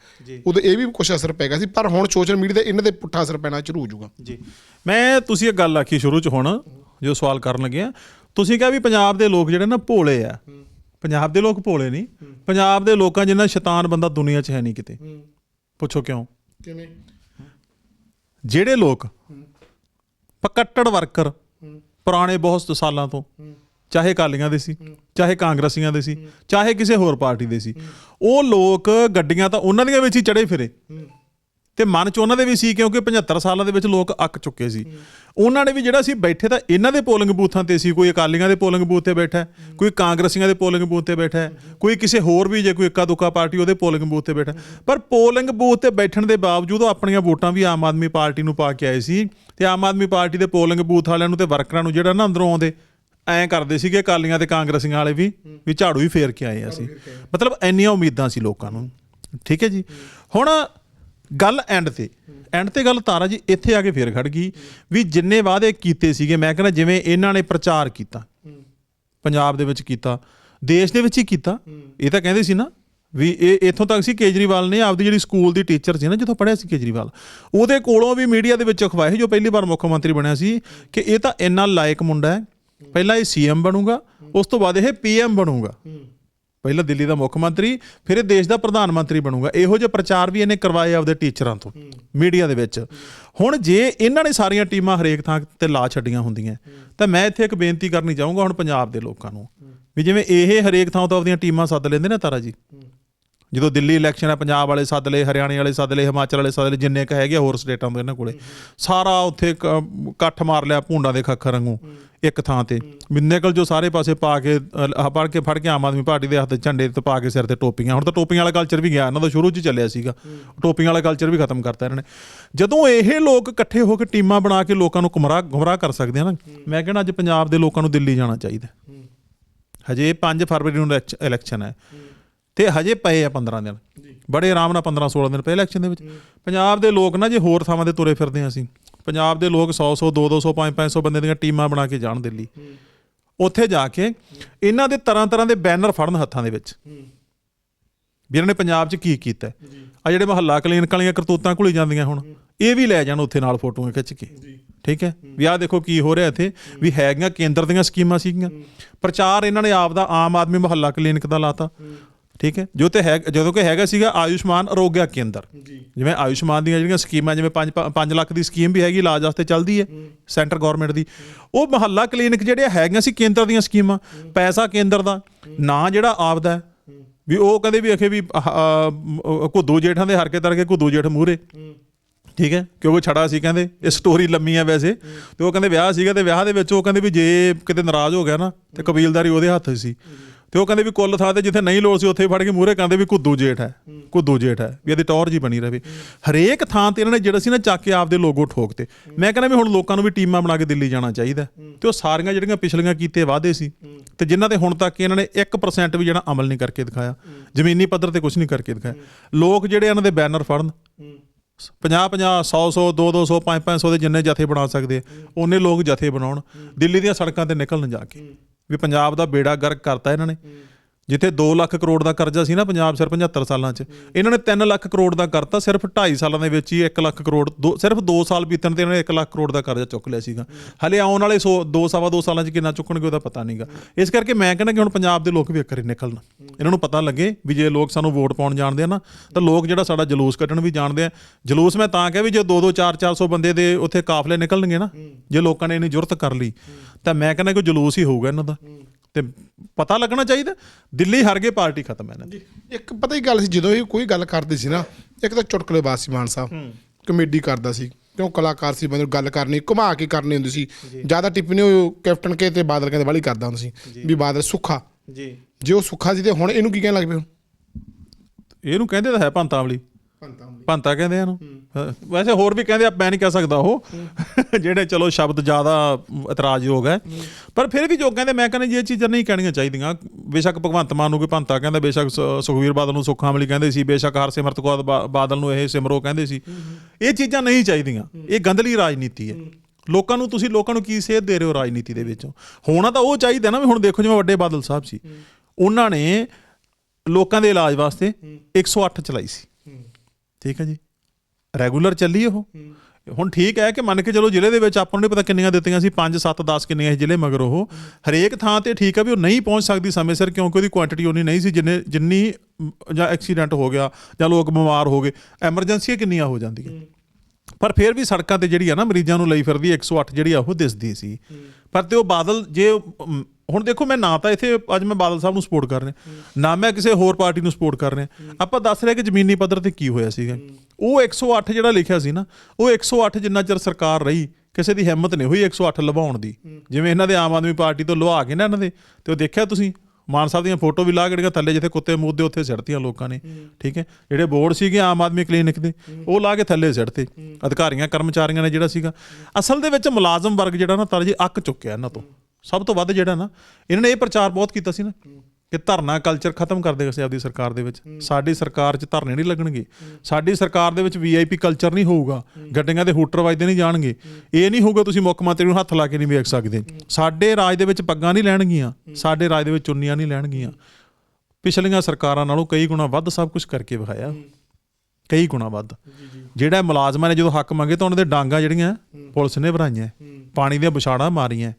ਉਦੋਂ ਇਹ ਵੀ ਕੁਝ ਅਸਰ ਪੈ ਗਿਆ ਸੀ ਪਰ ਹੁਣ ਸੋਸ਼ਲ ਮੀਡੀਆ ਦੇ ਇਹਨਾਂ ਦੇ ਪੁੱਠਾ ਅਸਰ ਪੈਣਾ ਸ਼ੁਰੂ ਹੋ ਜਾਊਗਾ। ਜੀ। ਮੈਂ ਤੁਸੀਂ ਇਹ ਗੱਲ ਆਖੀ ਸ਼ੁਰੂ ਚ ਹੁਣ ਜੋ ਸਵਾਲ ਕਰਨ ਲੱਗੇ ਆ। ਤੁਸੀਂ ਕਿਹਾ ਵੀ ਪੰਜਾਬ ਦੇ ਲੋਕ ਜਿਹੜੇ ਨਾ ਭੋਲੇ ਆ। ਪੰਜਾਬ ਦੇ ਲੋਕ ਭੋਲੇ ਨਹੀਂ। ਪੰਜਾਬ ਦੇ ਲੋਕਾਂ ਜਿੰਨਾ ਸ਼ੈਤਾਨ ਬੰਦਾ ਦੁਨੀਆ 'ਚ ਹੈ ਨਹੀਂ ਕਿਤੇ। ਪੁੱਛੋ ਕਿਉਂ? ਕਿਵੇਂ? ਜਿਹੜੇ ਲੋਕ ਪਕੱਟੜ ਵਰਕਰ ਪੁਰਾਣੇ ਬਹੁਤ ਸਾਲਾਂ ਤੋਂ ਚਾਹੇ ਕਾਲੀਆਂ ਦੇ ਸੀ ਚਾਹੇ ਕਾਂਗਰਸੀਆਂ ਦੇ ਸੀ ਚਾਹੇ ਕਿਸੇ ਹੋਰ ਪਾਰਟੀ ਦੇ ਸੀ ਉਹ ਲੋਕ ਗੱਡੀਆਂ ਤਾਂ ਉਹਨਾਂ ਦੀਆਂ ਵਿੱਚ ਹੀ ਚੜੇ ਫਿਰੇ। ਤੇ ਮਨ ਚ ਉਹਨਾਂ ਦੇ ਵੀ ਸੀ ਕਿਉਂਕਿ 75 ਸਾਲਾਂ ਦੇ ਵਿੱਚ ਲੋਕ ਅੱਕ ਚੁੱਕੇ ਸੀ। ਉਹਨਾਂ ਨੇ ਵੀ ਜਿਹੜਾ ਸੀ ਬੈਠੇ ਤਾਂ ਇਹਨਾਂ ਦੇ ਪੋਲਿੰਗ ਬੂਥਾਂ ਤੇ ਸੀ, ਕੋਈ ਅਕਾਲੀਆਂ ਦੇ ਪੋਲਿੰਗ ਬੂਥ ਤੇ ਬੈਠਾ, ਕੋਈ ਕਾਂਗਰਸੀਆਂ ਦੇ ਪੋਲਿੰਗ ਬੂਥ ਤੇ ਬੈਠਾ, ਕੋਈ ਕਿਸੇ ਹੋਰ ਵੀ ਜੇ ਕੋਈ ਇੱਕਾ ਦੁੱਕਾ ਪਾਰਟੀ ਉਹਦੇ ਪੋਲਿੰਗ ਬੂਥ ਤੇ ਬੈਠਾ। ਪਰ ਪੋਲਿੰਗ ਬੂਥ ਤੇ ਬੈਠਣ ਦੇ ਬਾਵਜੂਦ ਉਹ ਆਪਣੀਆਂ ਵੋਟਾਂ ਵੀ ਆਮ ਆਦਮੀ ਪਾਰਟੀ ਨੂੰ ਪਾ ਕੇ ਆਏ ਸੀ ਤੇ ਆਮ ਆਦਮੀ ਪਾਰਟੀ ਦੇ ਪੋਲਿੰਗ ਬੂਥ ਵਾਲਿਆਂ ਨੂੰ ਤੇ ਵਰਕਰਾਂ ਨੂੰ ਜਿਹੜਾ ਨਾ ਅੰਦਰੋਂ ਆਉਂਦੇ, ਐਂ ਕਰਦੇ ਸੀਗੇ ਅਕਾਲੀਆਂ ਤੇ ਕਾਂਗਰਸੀਆਂ ਵਾਲੇ ਵੀ ਵੀ ਝਾੜੂ ਹੀ ਫੇਰ ਕੇ ਆਏ ਅਸੀਂ। ਮਤਲਬ ਇੰਨੀਆਂ ਉਮੀਦਾਂ ਸੀ ਲੋਕਾਂ ਨੂੰ। ਠੀਕ ਹੈ ਜੀ? ਹੁਣ ਗੱਲ ਐਂਡ ਤੇ। ਐਂਡ ਤੇ ਗੱਲ ਤਾਰਾ ਜੀ ਇੱਥੇ ਆ ਕੇ ਫੇਰ ਖੜ ਗਈ ਵੀ ਜਿੰਨੇ ਵਾਅਦੇ ਕੀਤੇ ਸੀਗੇ, ਮੈਂ ਕਹਿੰਦਾ ਜਿਵੇਂ ਇਹਨਾਂ ਨੇ ਪ੍ਰਚਾਰ ਕੀਤਾ, ਪੰਜਾਬ ਦੇ ਵਿੱਚ ਕੀਤਾ, ਦੇਸ਼ ਦੇ ਵਿੱਚ ਹੀ ਕੀਤਾ, ਇਹ ਤਾਂ ਕਹਿੰਦੇ ਸੀ ਨਾ ਵੀ ਇਹ ਇੱਥੋਂ ਤੱਕ ਸੀ ਕੇਜਰੀਵਾਲ ਨੇ ਆਪਦੀ ਜਿਹੜੀ ਸਕੂਲ ਦੀ ਟੀਚਰ ਸੀ ਨਾ, ਜਿੱਥੋਂ ਪੜ੍ਹਿਆ ਸੀ ਕੇਜਰੀਵਾਲ, ਉਹਦੇ ਕੋਲੋਂ ਵੀ ਮੀਡੀਆ ਦੇ ਵਿੱਚ ਅਖਵਾਏ ਜੋ ਪਹਿਲੀ ਵਾਰ ਮੁੱਖ ਮੰਤਰੀ ਬਣਿਆ ਸੀ, ਕਿ ਇਹ ਤਾਂ ਇੰਨਾ ਲਾਇਕ ਮੁੰਡਾ ਹੈ, ਪਹਿਲਾਂ ਇਹ ਸੀਐਮ ਬਣੂਗਾ, ਉਸ ਤੋਂ ਬਾਅਦ ਇਹ ਪੀਐਮ ਬਣੂਗਾ। ਪਹਿਲਾਂ ਦਿੱਲੀ ਦਾ ਮੁੱਖ ਮੰਤਰੀ ਫਿਰ ਇਹ ਦੇਸ਼ ਦਾ ਪ੍ਰਧਾਨ ਮੰਤਰੀ ਬਣੂਗਾ। ਇਹੋ ਜਿਹੇ ਪ੍ਰਚਾਰ ਵੀ ਇਹਨੇ ਕਰਵਾਏ ਆਪਦੇ ਟੀਚਰਾਂ ਤੋਂ ਮੀਡੀਆ ਦੇ ਵਿੱਚ। ਹੁਣ ਜੇ ਇਹਨਾਂ ਨੇ ਸਾਰੀਆਂ ਟੀਮਾਂ ਹਰੇਕ ਥਾਂ ਤੇ ਲਾ ਛੱਡੀਆਂ ਹੁੰਦੀਆਂ ਤਾਂ ਮੈਂ ਇੱਥੇ ਇੱਕ ਬੇਨਤੀ ਕਰਨੀ ਚਾਹੂੰਗਾ ਹੁਣ ਪੰਜਾਬ ਦੇ ਲੋਕਾਂ ਨੂੰ ਵੀ ਜਿਵੇਂ ਇਹ ਹਰੇਕ ਥਾਂ ਤੋਂ ਆਪਦੀਆਂ ਟੀਮਾਂ ਸੱਦ ਲੈਂਦੇ ਨੇ ਤਾਰਾ ਜੀ। ਜਦੋਂ ਦਿੱਲੀ ਇਲੈਕਸ਼ਨ ਹੈ ਪੰਜਾਬ ਵਾਲੇ ਸੱਦ ਲਏ ਹਰਿਆਣੇ ਵਾਲੇ ਸੱਦ ਲਏ ਹਿਮਾਚਲ ਵਾਲੇ ਸੱਦ ਲਏ ਜਿੰਨੇ ਕ ਹੈਗੇ ਹੋਰ ਸਟੇਟਾਂ ਤੋਂ ਇਹਨਾਂ ਕੋਲੇ ਸਾਰਾ ਉੱਥੇ ਕ- ਇਕੱਠ ਮਾਰ ਲਿਆ ਭੂੰਡਾਂ ਦੇ ਖੱਖਰ ਵਾਂਗੂ ਇੱਕ ਥਾਂ ਤੇ। ਵੀ ਨਿਕਲ ਜੋ ਸਾਰੇ ਪਾਸੇ ਪਾ ਕੇ ਅਹ, ਕੇ ਫੜ ਕੇ ਆਮ ਆਦਮੀ ਪਾਰਟੀ ਦੇ ਹੱਥ ਝੰਡੇ ਤੇ ਪਾ ਕੇ ਸਿਰ ਤੇ ਟੋਪੀਆਂ। ਹੁਣ ਤਾਂ ਟੋਪੀਆਂ ਵਾਲਾ ਕਲਚਰ ਵੀ ਗਿਆ ਇਹਨਾਂ ਦਾ ਸ਼ੁਰੂ 'ਚ ਚੱਲਿਆ ਸੀਗਾ। ਟੋਪੀਆਂ ਵਾਲਾ ਕਲਚਰ ਵੀ ਖਤਮ ਕਰਤਾ ਇਹਨਾਂ ਨੇ। ਜਦੋਂ ਇਹ ਲੋਕ ਇਕੱਠੇ ਹੋ ਕੇ ਟੀਮਾਂ ਬਣਾ ਕੇ ਲੋਕਾਂ ਨੂੰ ਗੁੰਮਰਾਹ ਗੁੰਮਰਾਹ ਕਰ ਸਕਦੇ ਆ ਨਾ ਮੈਂ ਕਹਿੰਦਾ ਅੱਜ ਪੰਜਾਬ ਦੇ ਲੋਕਾਂ ਨੂੰ ਦਿੱਲੀ ਜਾਣਾ ਚਾਹੀਦਾ। ਹਜੇ 5 ਫਰਵਰੀ ਨੂੰ ਇਲੈਕਸ਼- ਇਲੈਕਸ਼ਨ ਹੈ। ਤੇ ਹਜੇ ਪਏ ਆ 15 ਦਿਨ। ਬੜੇ ਆਰਾਮ ਨਾਲ 15 16 ਦਿਨ ਪਏ ਇਲੈਕਸ਼ਨ ਦੇ ਵਿੱਚ। ਪੰਜਾਬ ਦੇ ਲੋਕ ਨਾ ਜੇ ਹੋਰ ਥਾਵਾਂ ਤੇ ਤੁਰੇ ਫਿਰਦੇ ਆ ਅਸੀਂ ਪੰਜਾਬ ਦੇ ਲੋਕ 100 100 200 500 500 ਬੰਦੇ ਦੀਆਂ ਟੀਮਾਂ ਬਣਾ ਕੇ ਜਾਣ ਦਿੱਲੀ। ਉੱਥੇ ਜਾ ਕੇ ਇਹਨਾਂ ਦੇ ਤਰ੍ਹਾਂ ਤਰ੍ਹਾਂ ਦੇ ਬੈਨਰ ਫੜਨ ਹੱਥਾਂ ਦੇ ਵਿੱਚ। ਵੀ ਇਹਨਾਂ ਨੇ ਪੰਜਾਬ 'ਚ ਕੀ ਕੀਤਾ ਆ ਜਿਹੜੇ ਮਹੱਲਾ ਕਲੀਨਿਕ ਵਾਲੀਆਂ ਕਰਤੂਤਾਂ ਘੁਲੀ ਜਾਂਦੀਆਂ ਹੁਣ ਇਹ ਵੀ ਲੈ ਜਾਣ ਉੱਥੇ ਨਾਲ ਫੋਟੋਆਂ ਖਿੱਚ ਕੇ। ਠੀਕ ਹੈ? ਵੀ ਆਹ ਦੇਖੋ ਕੀ ਹੋ ਰਿਹਾ ਇੱਥੇ। ਵੀ ਹੈਗੀਆਂ ਕੇਂਦਰ ਦੀਆਂ ਸਕੀਮਾਂ ਸੀਗੀਆਂ। ਪ੍ਰਚਾਰ ਇਹਨਾਂ ਨੇ ਆਪ ਦਾ ਆਮ ਆਦਮੀ ਮੁਹੱਲਾ ਕਲੀਨਿਕ ਦਾ ਲਾਤਾ। ਠੀਕ ਹੈ? ਜੋ ਤੇ ਹੈ ਜਦੋਂ ਕਿ ਹੈਗਾ ਸੀਗਾ ਆਯੁਸ਼ਮਾਨ ਆਰੋਗਿਆ ਕੇਂਦਰ। ਜੀ। ਜਿਵੇਂ ਆਯੁਸ਼ਮਾਨ ਦੀਆਂ ਜਿਹੜੀਆਂ ਸਕੀਮਾਂ ਜਿਵੇਂ 5 5 ਲੱਖ ਦੀ ਸਕੀਮ ਵੀ ਹੈਗੀ ਇਲਾਜ ਵਾਸਤੇ ਚੱਲਦੀ ਹੈ ਸੈਂਟਰ ਗਵਰਨਮੈਂਟ ਦੀ। ਉਹ ਮਹੱਲਾ ਕਲੀਨਿਕ ਜਿਹੜੇ ਹੈਗੀਆਂ ਸੀ ਕੇਂਦਰ ਦੀਆਂ ਸਕੀਮਾਂ ਪੈਸਾ ਕੇਂਦਰ ਦਾ ਨਾਂ ਜਿਹੜਾ ਆਪਦਾ ਹੈ ਵੀ ਉਹ ਕਹਿੰਦੇ ਵੀ ਅਖੇ ਵੀ ਅਹ, ਘੁੱਦੂ ਜੇਠਾਂ ਦੇ ਹਰਕੇ ਤਰਕੇ ਘੁੱਦੂ ਜੇਠ ਮੂਰੇ ਠੀਕ ਹੈ? ਕਿਉਂਕਿ ਛੜਾ ਸੀ ਕਹਿੰਦੇ ਇਹ ਸਟੋਰੀ ਲੰਮੀ ਆ ਵੈਸੇ। ਤੇ ਉਹ ਕਹਿੰਦੇ ਵਿਆਹ ਸੀਗਾ ਤੇ ਵਿਆਹ ਦੇ ਵਿੱਚ ਉਹ ਕਹਿੰਦੇ ਵੀ ਜੇ ਕਿਤੇ ਨਾਰਾਜ਼ ਹੋ ਗਿਆ ਨਾ ਤੇ ਕਬੀਲਦਾਰੀ ਉਹਦੇ ਹੱਥ ਸੀ। ਤੇ ਉਹ ਕਹਿੰਦੇ ਵੀ ਕੁੱਲ ਥਾਂ ਤੇ ਜਿੱਥੇ ਨਹੀਂ ਲੋੜ ਸੀ ਉੱਥੇ ਫੜ ਕੇ ਮੂਹਰੇ ਕਹਿੰਦੇ ਵੀ ਕੁੱਦੂ ਜੇਠ ਹੈ, ਕੁੱਦੂ ਜੇਠ ਹੈ, ਵੀ ਇਹਦੀ ਟੌਰ ਜੀ ਬਣੀ ਰਹੇ। ਹਰੇਕ ਥਾਂ ਤੇ ਇਹਨਾਂ ਨੇ ਜਿਹੜਾ ਸੀ ਨਾ ਚੱਕ ਕੇ ਆਪਦੇ ਲੋਗੋ ਠੋਕਤੇ ਮੈਂ ਕਹਿੰਦਾ ਵੀ ਹੁਣ ਲੋਕਾਂ ਨੂੰ ਵੀ ਟੀਮਾਂ ਬਣਾ ਕੇ ਦਿੱਲੀ ਜਾਣਾ ਚਾਹੀਦਾ ਤੇ ਉਹ ਸਾਰੀਆਂ ਜਿਹੜੀਆਂ ਪਿਛਲੀਆਂ ਕੀਤੇ ਵਾਅਦੇ ਸੀ ਤੇ ਜਿਨ੍ਹਾਂ ਤੇ ਹੁਣ ਤੱਕ ਇਹਨਾਂ ਨੇ 1% ਵੀ ਜਿਹੜਾ ਅਮਲ ਨਹੀਂ ਕਰਕੇ ਦਿਖਾਇਆ। ਜ਼ਮੀਨੀ ਪੱਧਰ ਤੇ ਕੁਝ ਨਹੀਂ ਕਰਕੇ ਦਿਖਾਇਆ। ਲੋਕ ਜਿਹੜੇ ਇਹਨਾਂ ਦੇ ਬੈਨਰ ਫੜਨ 50 50 100 100 2 200 5 500 ਦੇ ਜਿੰਨੇ ਜਥੇ ਬਣਾ ਸਕਦੇ ਆ, ਉਹਨੇ ਲੋਕ ਜਥੇ ਬਣਾਉਣ, ਦਿੱਲੀ ਦੀਆਂ ਸੜਕਾਂ ਤੇ ਨਿਕਲਣ ਜਾ ਕੇ। ਵੀ ਪੰਜਾਬ ਦਾ ਬੇੜਾ ਗਰਕ ਕਰਤਾ ਇਹਨਾਂ ਨੇ। ਜਿੱਥੇ 2 ਲੱਖ ਕਰੋੜ ਦਾ ਕਰਜ਼ਾ ਸੀ ਨਾ ਪੰਜਾਬ ਸਿਰਫ 75 ਸਾਲਾਂ 'ਚ, ਇਹਨਾਂ ਨੇ 3 ਲੱਖ ਕਰੋੜ ਦਾ ਕਰਤਾ, ਸਿਰਫ 2.5 ਸਾਲਾਂ ਦੇ ਵਿੱਚ ਹੀ 1 ਲੱਖ ਕਰੋੜ, ਦੋ- ਸਿਰਫ 2 ਸਾਲ ਬੀਤਣ ਤੇ ਇਹਨਾਂ ਨੇ 1 ਲੱਖ ਕਰੋੜ ਦਾ ਕਰਜ਼ਾ ਚੁੱਕ ਲਿਆ ਸੀਗਾ। ਹਲੇ ਆਉਣ ਵਾਲੇ 100 2 ਸਵਾ 2 ਸਾਲਾਂ 'ਚ ਕਿੰਨਾ ਚੁੱਕਣਗੇ ਉਹਦਾ ਪਤਾ ਨਹੀਂਗਾ ਇਸ ਕਰਕੇ ਮੈਂ ਕਹਿੰਦਾ ਕਿ ਹੁਣ ਪੰਜਾਬ ਦੇ ਲੋਕ ਵੀ ਇੱਕ ਨਿਕਲਣ। ਇਹਨਾਂ ਨੂੰ ਪਤਾ ਲੱਗੇ ਵੀ ਜੇ ਲੋਕ ਸਾਨੂੰ ਵੋਟ ਪਾਉਣ ਜਾਣਦੇ ਆ ਨਾ, ਤਾਂ ਲੋਕ ਜਿਹੜਾ ਸਾਡਾ ਜਲੂਸ ਕੱਢਣ ਵੀ ਜਾਣਦੇ ਆ। ਜਲੂਸ ਮੈਂ ਤਾਂ ਕਿਹਾ ਵੀ ਜੇ 2 2 4 400 ਬੰਦੇ ਦੇ ਉੱਥੇ ਕਾਫਲੇ ਨਿਕਲਣਗੇ ਨਾ, ਜੇ ਲੋਕਾਂ ਨੇ ਇਹਨੀ ਜ਼ਰੂਰਤ ਕਰ ਲਈ, ਤਾਂ ਮੈਂ ਕਹਿੰਦਾ ਕਿ ਜਲੂਸ ਹੀ ਹੋਊਗਾ ਇਹਨਾਂ ਦਾ। ਤੇ ਪਤਾ ਲੱਗਣਾ ਚਾਹੀਦਾ ਦਿੱਲੀ ਹਾਰ ਗਏ ਪਾਰਟੀ ਖਤਮ ਹੈ ਦੀ। ਇੱਕ ਪਤਾ ਹੀ ਗੱਲ ਸੀ ਜਦੋਂ ਇਹ ਕੋਈ ਗੱਲ ਕਰਦੇ ਸੀ ਨਾ ਇੱਕ ਤਾਂ ਚੁਟਕਲੇਬਾਜ਼ ਸੀ ਮਾਨ ਸਾਹਿਬ ਕਮੇਡੀ ਕਰਦਾ ਸੀ ਕਿਉਂ ਕਲਾਕਾਰ ਸੀ ਬੰਦੇ ਨੂੰ ਗੱਲ ਕਰਨੀ ਘੁਮਾ ਕੇ ਕਰਨੀ ਹੁੰਦੀ ਸੀ। ਜ਼ਿਆਦਾ ਟਿੱਪਣੀ ਉਹ ਕੈਪਟਨ ਕੇ ਤੇ ਬਾਦਲ ਕਹਿੰਦੇ ਵਾਲੀ ਕਰਦਾ ਹੁੰਦਾ ਸੀ ਵੀ ਬਾਦਲ ਸੁੱਖਾ। ਜੀ। ਜੇ ਉਹ ਸੁੱਖਾ ਸੀ ਤੇ ਹੁਣ ਇਹਨੂੰ ਕੀ ਕਹਿਣ ਲੱਗ ਪਏ ਹੋ? ਇਹਨੂੰ ਕਹਿੰਦੇ ਤਾਂ ਹੈ ਭੰਤਾਂ ਭੰਤਾ ਕਹਿੰਦੇ ਆ ਇਹਨੂੰ? ਵੈਸੇ ਹੋਰ ਵੀ ਕਹਿੰਦੇ ਆ ਮੈਂ ਨਹੀਂ ਕਹਿ ਸਕਦਾ ਉਹ। ਜਿਹੜੇ ਚਲੋ ਸ਼ਬਦ ਜ਼ਿਆਦਾ ਇਤਰਾਜ਼ਯੋਗ ਹੈ। ਪਰ ਫਿਰ ਵੀ ਜੋ ਕਹਿੰਦੇ ਮੈਂ ਕਹਿੰਦਾ ਜੀ ਇਹ ਚੀਜ਼ਾਂ ਨਹੀਂ ਕਹਿਣੀਆਂ ਚਾਹੀਦੀਆਂ। ਬੇਸ਼ੱਕ ਭਗਵੰਤ ਮਾਨ ਨੂੰ ਕੋਈ ਭੰਤਾ ਕਹਿੰਦਾ ਬੇਸ਼ੱਕ ਸੁਖਵੀਰ ਬਾਦਲ ਨੂੰ ਸੁੱਖਾਂ ਵਾਲੀ ਕਹਿੰਦੇ ਸੀ ਬੇਸ਼ੱਕ ਹਰਸਿਮਰਤ ਕੌਰ ਬਾਦਲ ਨੂੰ ਇਹ ਸਿਮਰੋ ਕਹਿੰਦੇ ਸੀ। ਇਹ ਚੀਜ਼ਾਂ ਨਹੀਂ ਚਾਹੀਦੀਆਂ। ਇਹ ਗੰਦਲੀ ਰਾਜਨੀਤੀ ਹੈ। ਲੋਕਾਂ ਨੂੰ ਤੁਸੀਂ ਲੋਕਾਂ ਨੂੰ ਕੀ ਸੇਧ ਦੇ ਰਹੇ ਹੋ ਰਾਜਨੀਤੀ ਦੇ ਵਿੱਚੋਂ? ਹੋਣਾ ਤਾਂ ਉਹ ਚਾਹੀਦਾ ਨਾ ਵੀ ਹੁਣ ਦੇਖੋ ਜਿਵੇਂ ਵੱਡੇ ਬਾਦਲ ਸਾਹਿਬ ਸੀ। ਉਹਨਾਂ ਨੇ ਲੋਕਾਂ ਦੇ ਇਲਾਜ ਵਾਸਤੇ 108 ਚਲਾਈ ਸੀ। ਠੀਕ ਹੈ ਜੀ। ਰੈਗੂਲਰ ਚੱਲੀ ਉਹ। ਹੁਣ ਠੀਕ ਹੈ ਕਿ ਮੰਨ ਕੇ ਚਲੋ ਜ਼ਿਲ੍ਹੇ ਦੇ ਵਿੱਚ ਆਪਾਂ ਨੂੰ ਨਹੀਂ ਪਤਾ ਕਿੰਨੀਆਂ ਦਿੱਤੀਆਂ ਸੀ 5 7 10 ਕਿੰਨੀਆਂ ਸੀ ਜ਼ਿਲ੍ਹੇ, ਮਗਰ ਉਹ। ਹਰੇਕ ਥਾਂ ਤੇ ਠੀਕ ਹੈ ਵੀ ਉਹ ਨਹੀਂ ਪਹੁੰਚ ਸਕਦੀ ਸਮੇਂ ਸਿਰ ਕਿਉਂਕਿ ਉਹਦੀ ਕੁਆਂਟੀਟੀ ਉਨੀ ਨਹੀਂ ਸੀ, ਜਿੰਨੇ ਜਿੰਨੀ ਜਾਂ ਐਕਸੀਡੈਂਟ ਹੋ ਗਿਆ, ਜਾਂ ਲੋਕ ਬਿਮਾਰ ਹੋ ਗਏ ਐਮਰਜੈਂਸੀਆਂ ਕਿੰਨੀਆਂ ਹੋ ਜਾਂਦੀਆਂ। ਪਰ ਫਿਰ ਵੀ ਸੜਕਾਂ ਤੇ ਜਿਹੜੀ ਆ ਨਾ ਮਰੀਜ਼ਾਂ ਨੂੰ ਲਈ ਫਿਰਦੀ 108 ਜਿਹੜੀ ਆ ਉਹ ਦਿਸਦੀ ਸੀ। ਪਰ ਤੇ ਉਹ ਬਾਦਲ, ਜੇ ਹੁਣ ਦੇਖੋ ਮੈਂ ਨਾ ਤਾਂ ਇੱਥੇ ਅੱਜ ਮੈਂ ਬਾਦਲ ਸਾਹਿਬ ਨੂੰ ਸਪੋਰਟ ਕਰ ਰਿਹਾ। ਨਾ ਮੈਂ ਕਿਸੇ ਹੋਰ ਪਾਰਟੀ ਨੂੰ ਸਪੋਰਟ ਕਰ ਰਿਹਾ। ਆਪਾਂ ਦੱਸ ਰਹੇ ਕਿ ਜ਼ਮੀਨੀ ਪੱਧਰ ਤੇ ਕੀ ਹੋਇਆ ਸੀਗਾ। ਉਹ 108 ਜਿਹੜਾ ਲਿਖਿਆ ਸੀ ਨਾ, ਉਹ 108 ਜਿੰਨਾ ਚਿਰ ਸਰਕਾਰ ਰਹੀ, ਕਿਸੇ ਦੀ ਹਿੰਮਤ ਨਹੀਂ ਹੋਈ 108 ਲਵਾਉਣ ਦੀ। ਜਿਵੇਂ ਇਹਨਾਂ ਦੇ ਆਮ ਆਦਮੀ ਪਾਰਟੀ ਤੋਂ ਲਵਾ ਕੇ ਨਾ ਇਹਨਾਂ ਦੇ, ਤੇ ਉਹ ਦੇਖਿਆ ਤੁਸੀਂ? ਮਾਨ ਸਾਹਿਬ ਦੀਆਂ ਫੋਟੋ ਵੀ ਲਾ ਕੇ ਜਿਹੜੀਆਂ ਥੱਲੇ ਜਿੱਥੇ ਕੁੱਤੇ ਮੂਦਦੇ ਉੱਥੇ ਸਿੱਟਤੀਆਂ ਲੋਕਾਂ ਨੇ। ਠੀਕ ਹੈ? ਜਿਹੜੇ ਬੋਰਡ ਸੀਗੇ ਆਮ ਆਦਮੀ ਕਲੀਨਿਕ ਦੇ, ਉਹ ਲਾ ਕੇ ਥੱਲੇ ਸਿੱਟਤੇ ਅਧਿਕਾਰੀਆਂ, ਕਰਮਚਾਰੀਆਂ ਨੇ ਜਿਹੜਾ ਸੀਗਾ। ਅਸਲ ਦੇ ਵਿੱਚ ਮੁਲਾਜ਼ਮ ਵਰਗ ਜਿਹੜਾ ਨਾ ਤਰ ਜੀ ਅੱਕ ਚੁੱਕਿਆ ਇਹਨਾਂ ਤੋਂ। ਸਭ ਤੋਂ ਵੱਧ ਜਿਹੜਾ ਨਾ ਇਹਨਾਂ ਨੇ ਇਹ ਪ੍ਰਚਾਰ ਬਹੁਤ ਕੀਤਾ ਸੀ ਨਾ ਕਿ ਧਰਨਾ ਕਲਚਰ ਖਤਮ ਕਰ ਦੇਗਾ ਸੀ ਆਪਦੀ ਸਰਕਾਰ ਦੇ ਵਿੱਚ। ਸਾਡੀ ਸਰਕਾਰ 'ਚ ਧਰਨੇ ਨਹੀਂ ਲੱਗਣਗੇ। ਸਾਡੀ ਸਰਕਾਰ ਦੇ ਵਿੱਚ ਵੀਆਈਪੀ ਕਲਚਰ ਨਹੀਂ ਹੋਊਗਾ। ਗੱਡੀਆਂ ਦੇ ਹੂਟਰ ਵੱਜਦੇ ਨਹੀਂ ਜਾਣਗੇ। ਇਹ ਨਹੀਂ ਹੋਊਗਾ ਤੁਸੀਂ ਮੁੱਖ ਮੰਤਰੀ ਨੂੰ ਹੱਥ ਲਾ ਕੇ ਨਹੀਂ ਵੇਖ ਸਕਦੇ। ਸਾਡੇ ਰਾਜ ਦੇ ਵਿੱਚ ਪੱਗਾਂ ਨਹੀਂ ਲੈਣਗੀਆਂ। ਸਾਡੇ ਰਾਜ ਦੇ ਵਿੱਚ ਚੁੰਨੀਆਂ ਨਹੀਂ ਲੈਣਗੀਆਂ। ਪਿਛਲੀਆਂ ਸਰਕਾਰਾਂ ਨਾਲੋਂ ਕਈ ਗੁਣਾ ਵੱਧ ਸਭ ਕੁਝ ਕਰਕੇ ਵਿਖਾਇਆ। ਕਈ ਗੁਣਾ ਵੱਧ। ਜਿਹੜਾ ਮੁਲਾਜ਼ਮਾਂ ਨੇ ਜਦੋਂ ਹੱਕ ਮੰਗੇ ਤਾਂ ਉਹਨਾਂ ਦੇ ਡਾਂਗਾ ਜਿਹੜੀਆਂ ਪੁਲਿਸ ਨੇ ਭਰਾਈਆਂ। ਪਾਣੀ ਦੀਆਂ ਵਿਛਾੜਾਂ ਮਾਰੀਆਂ।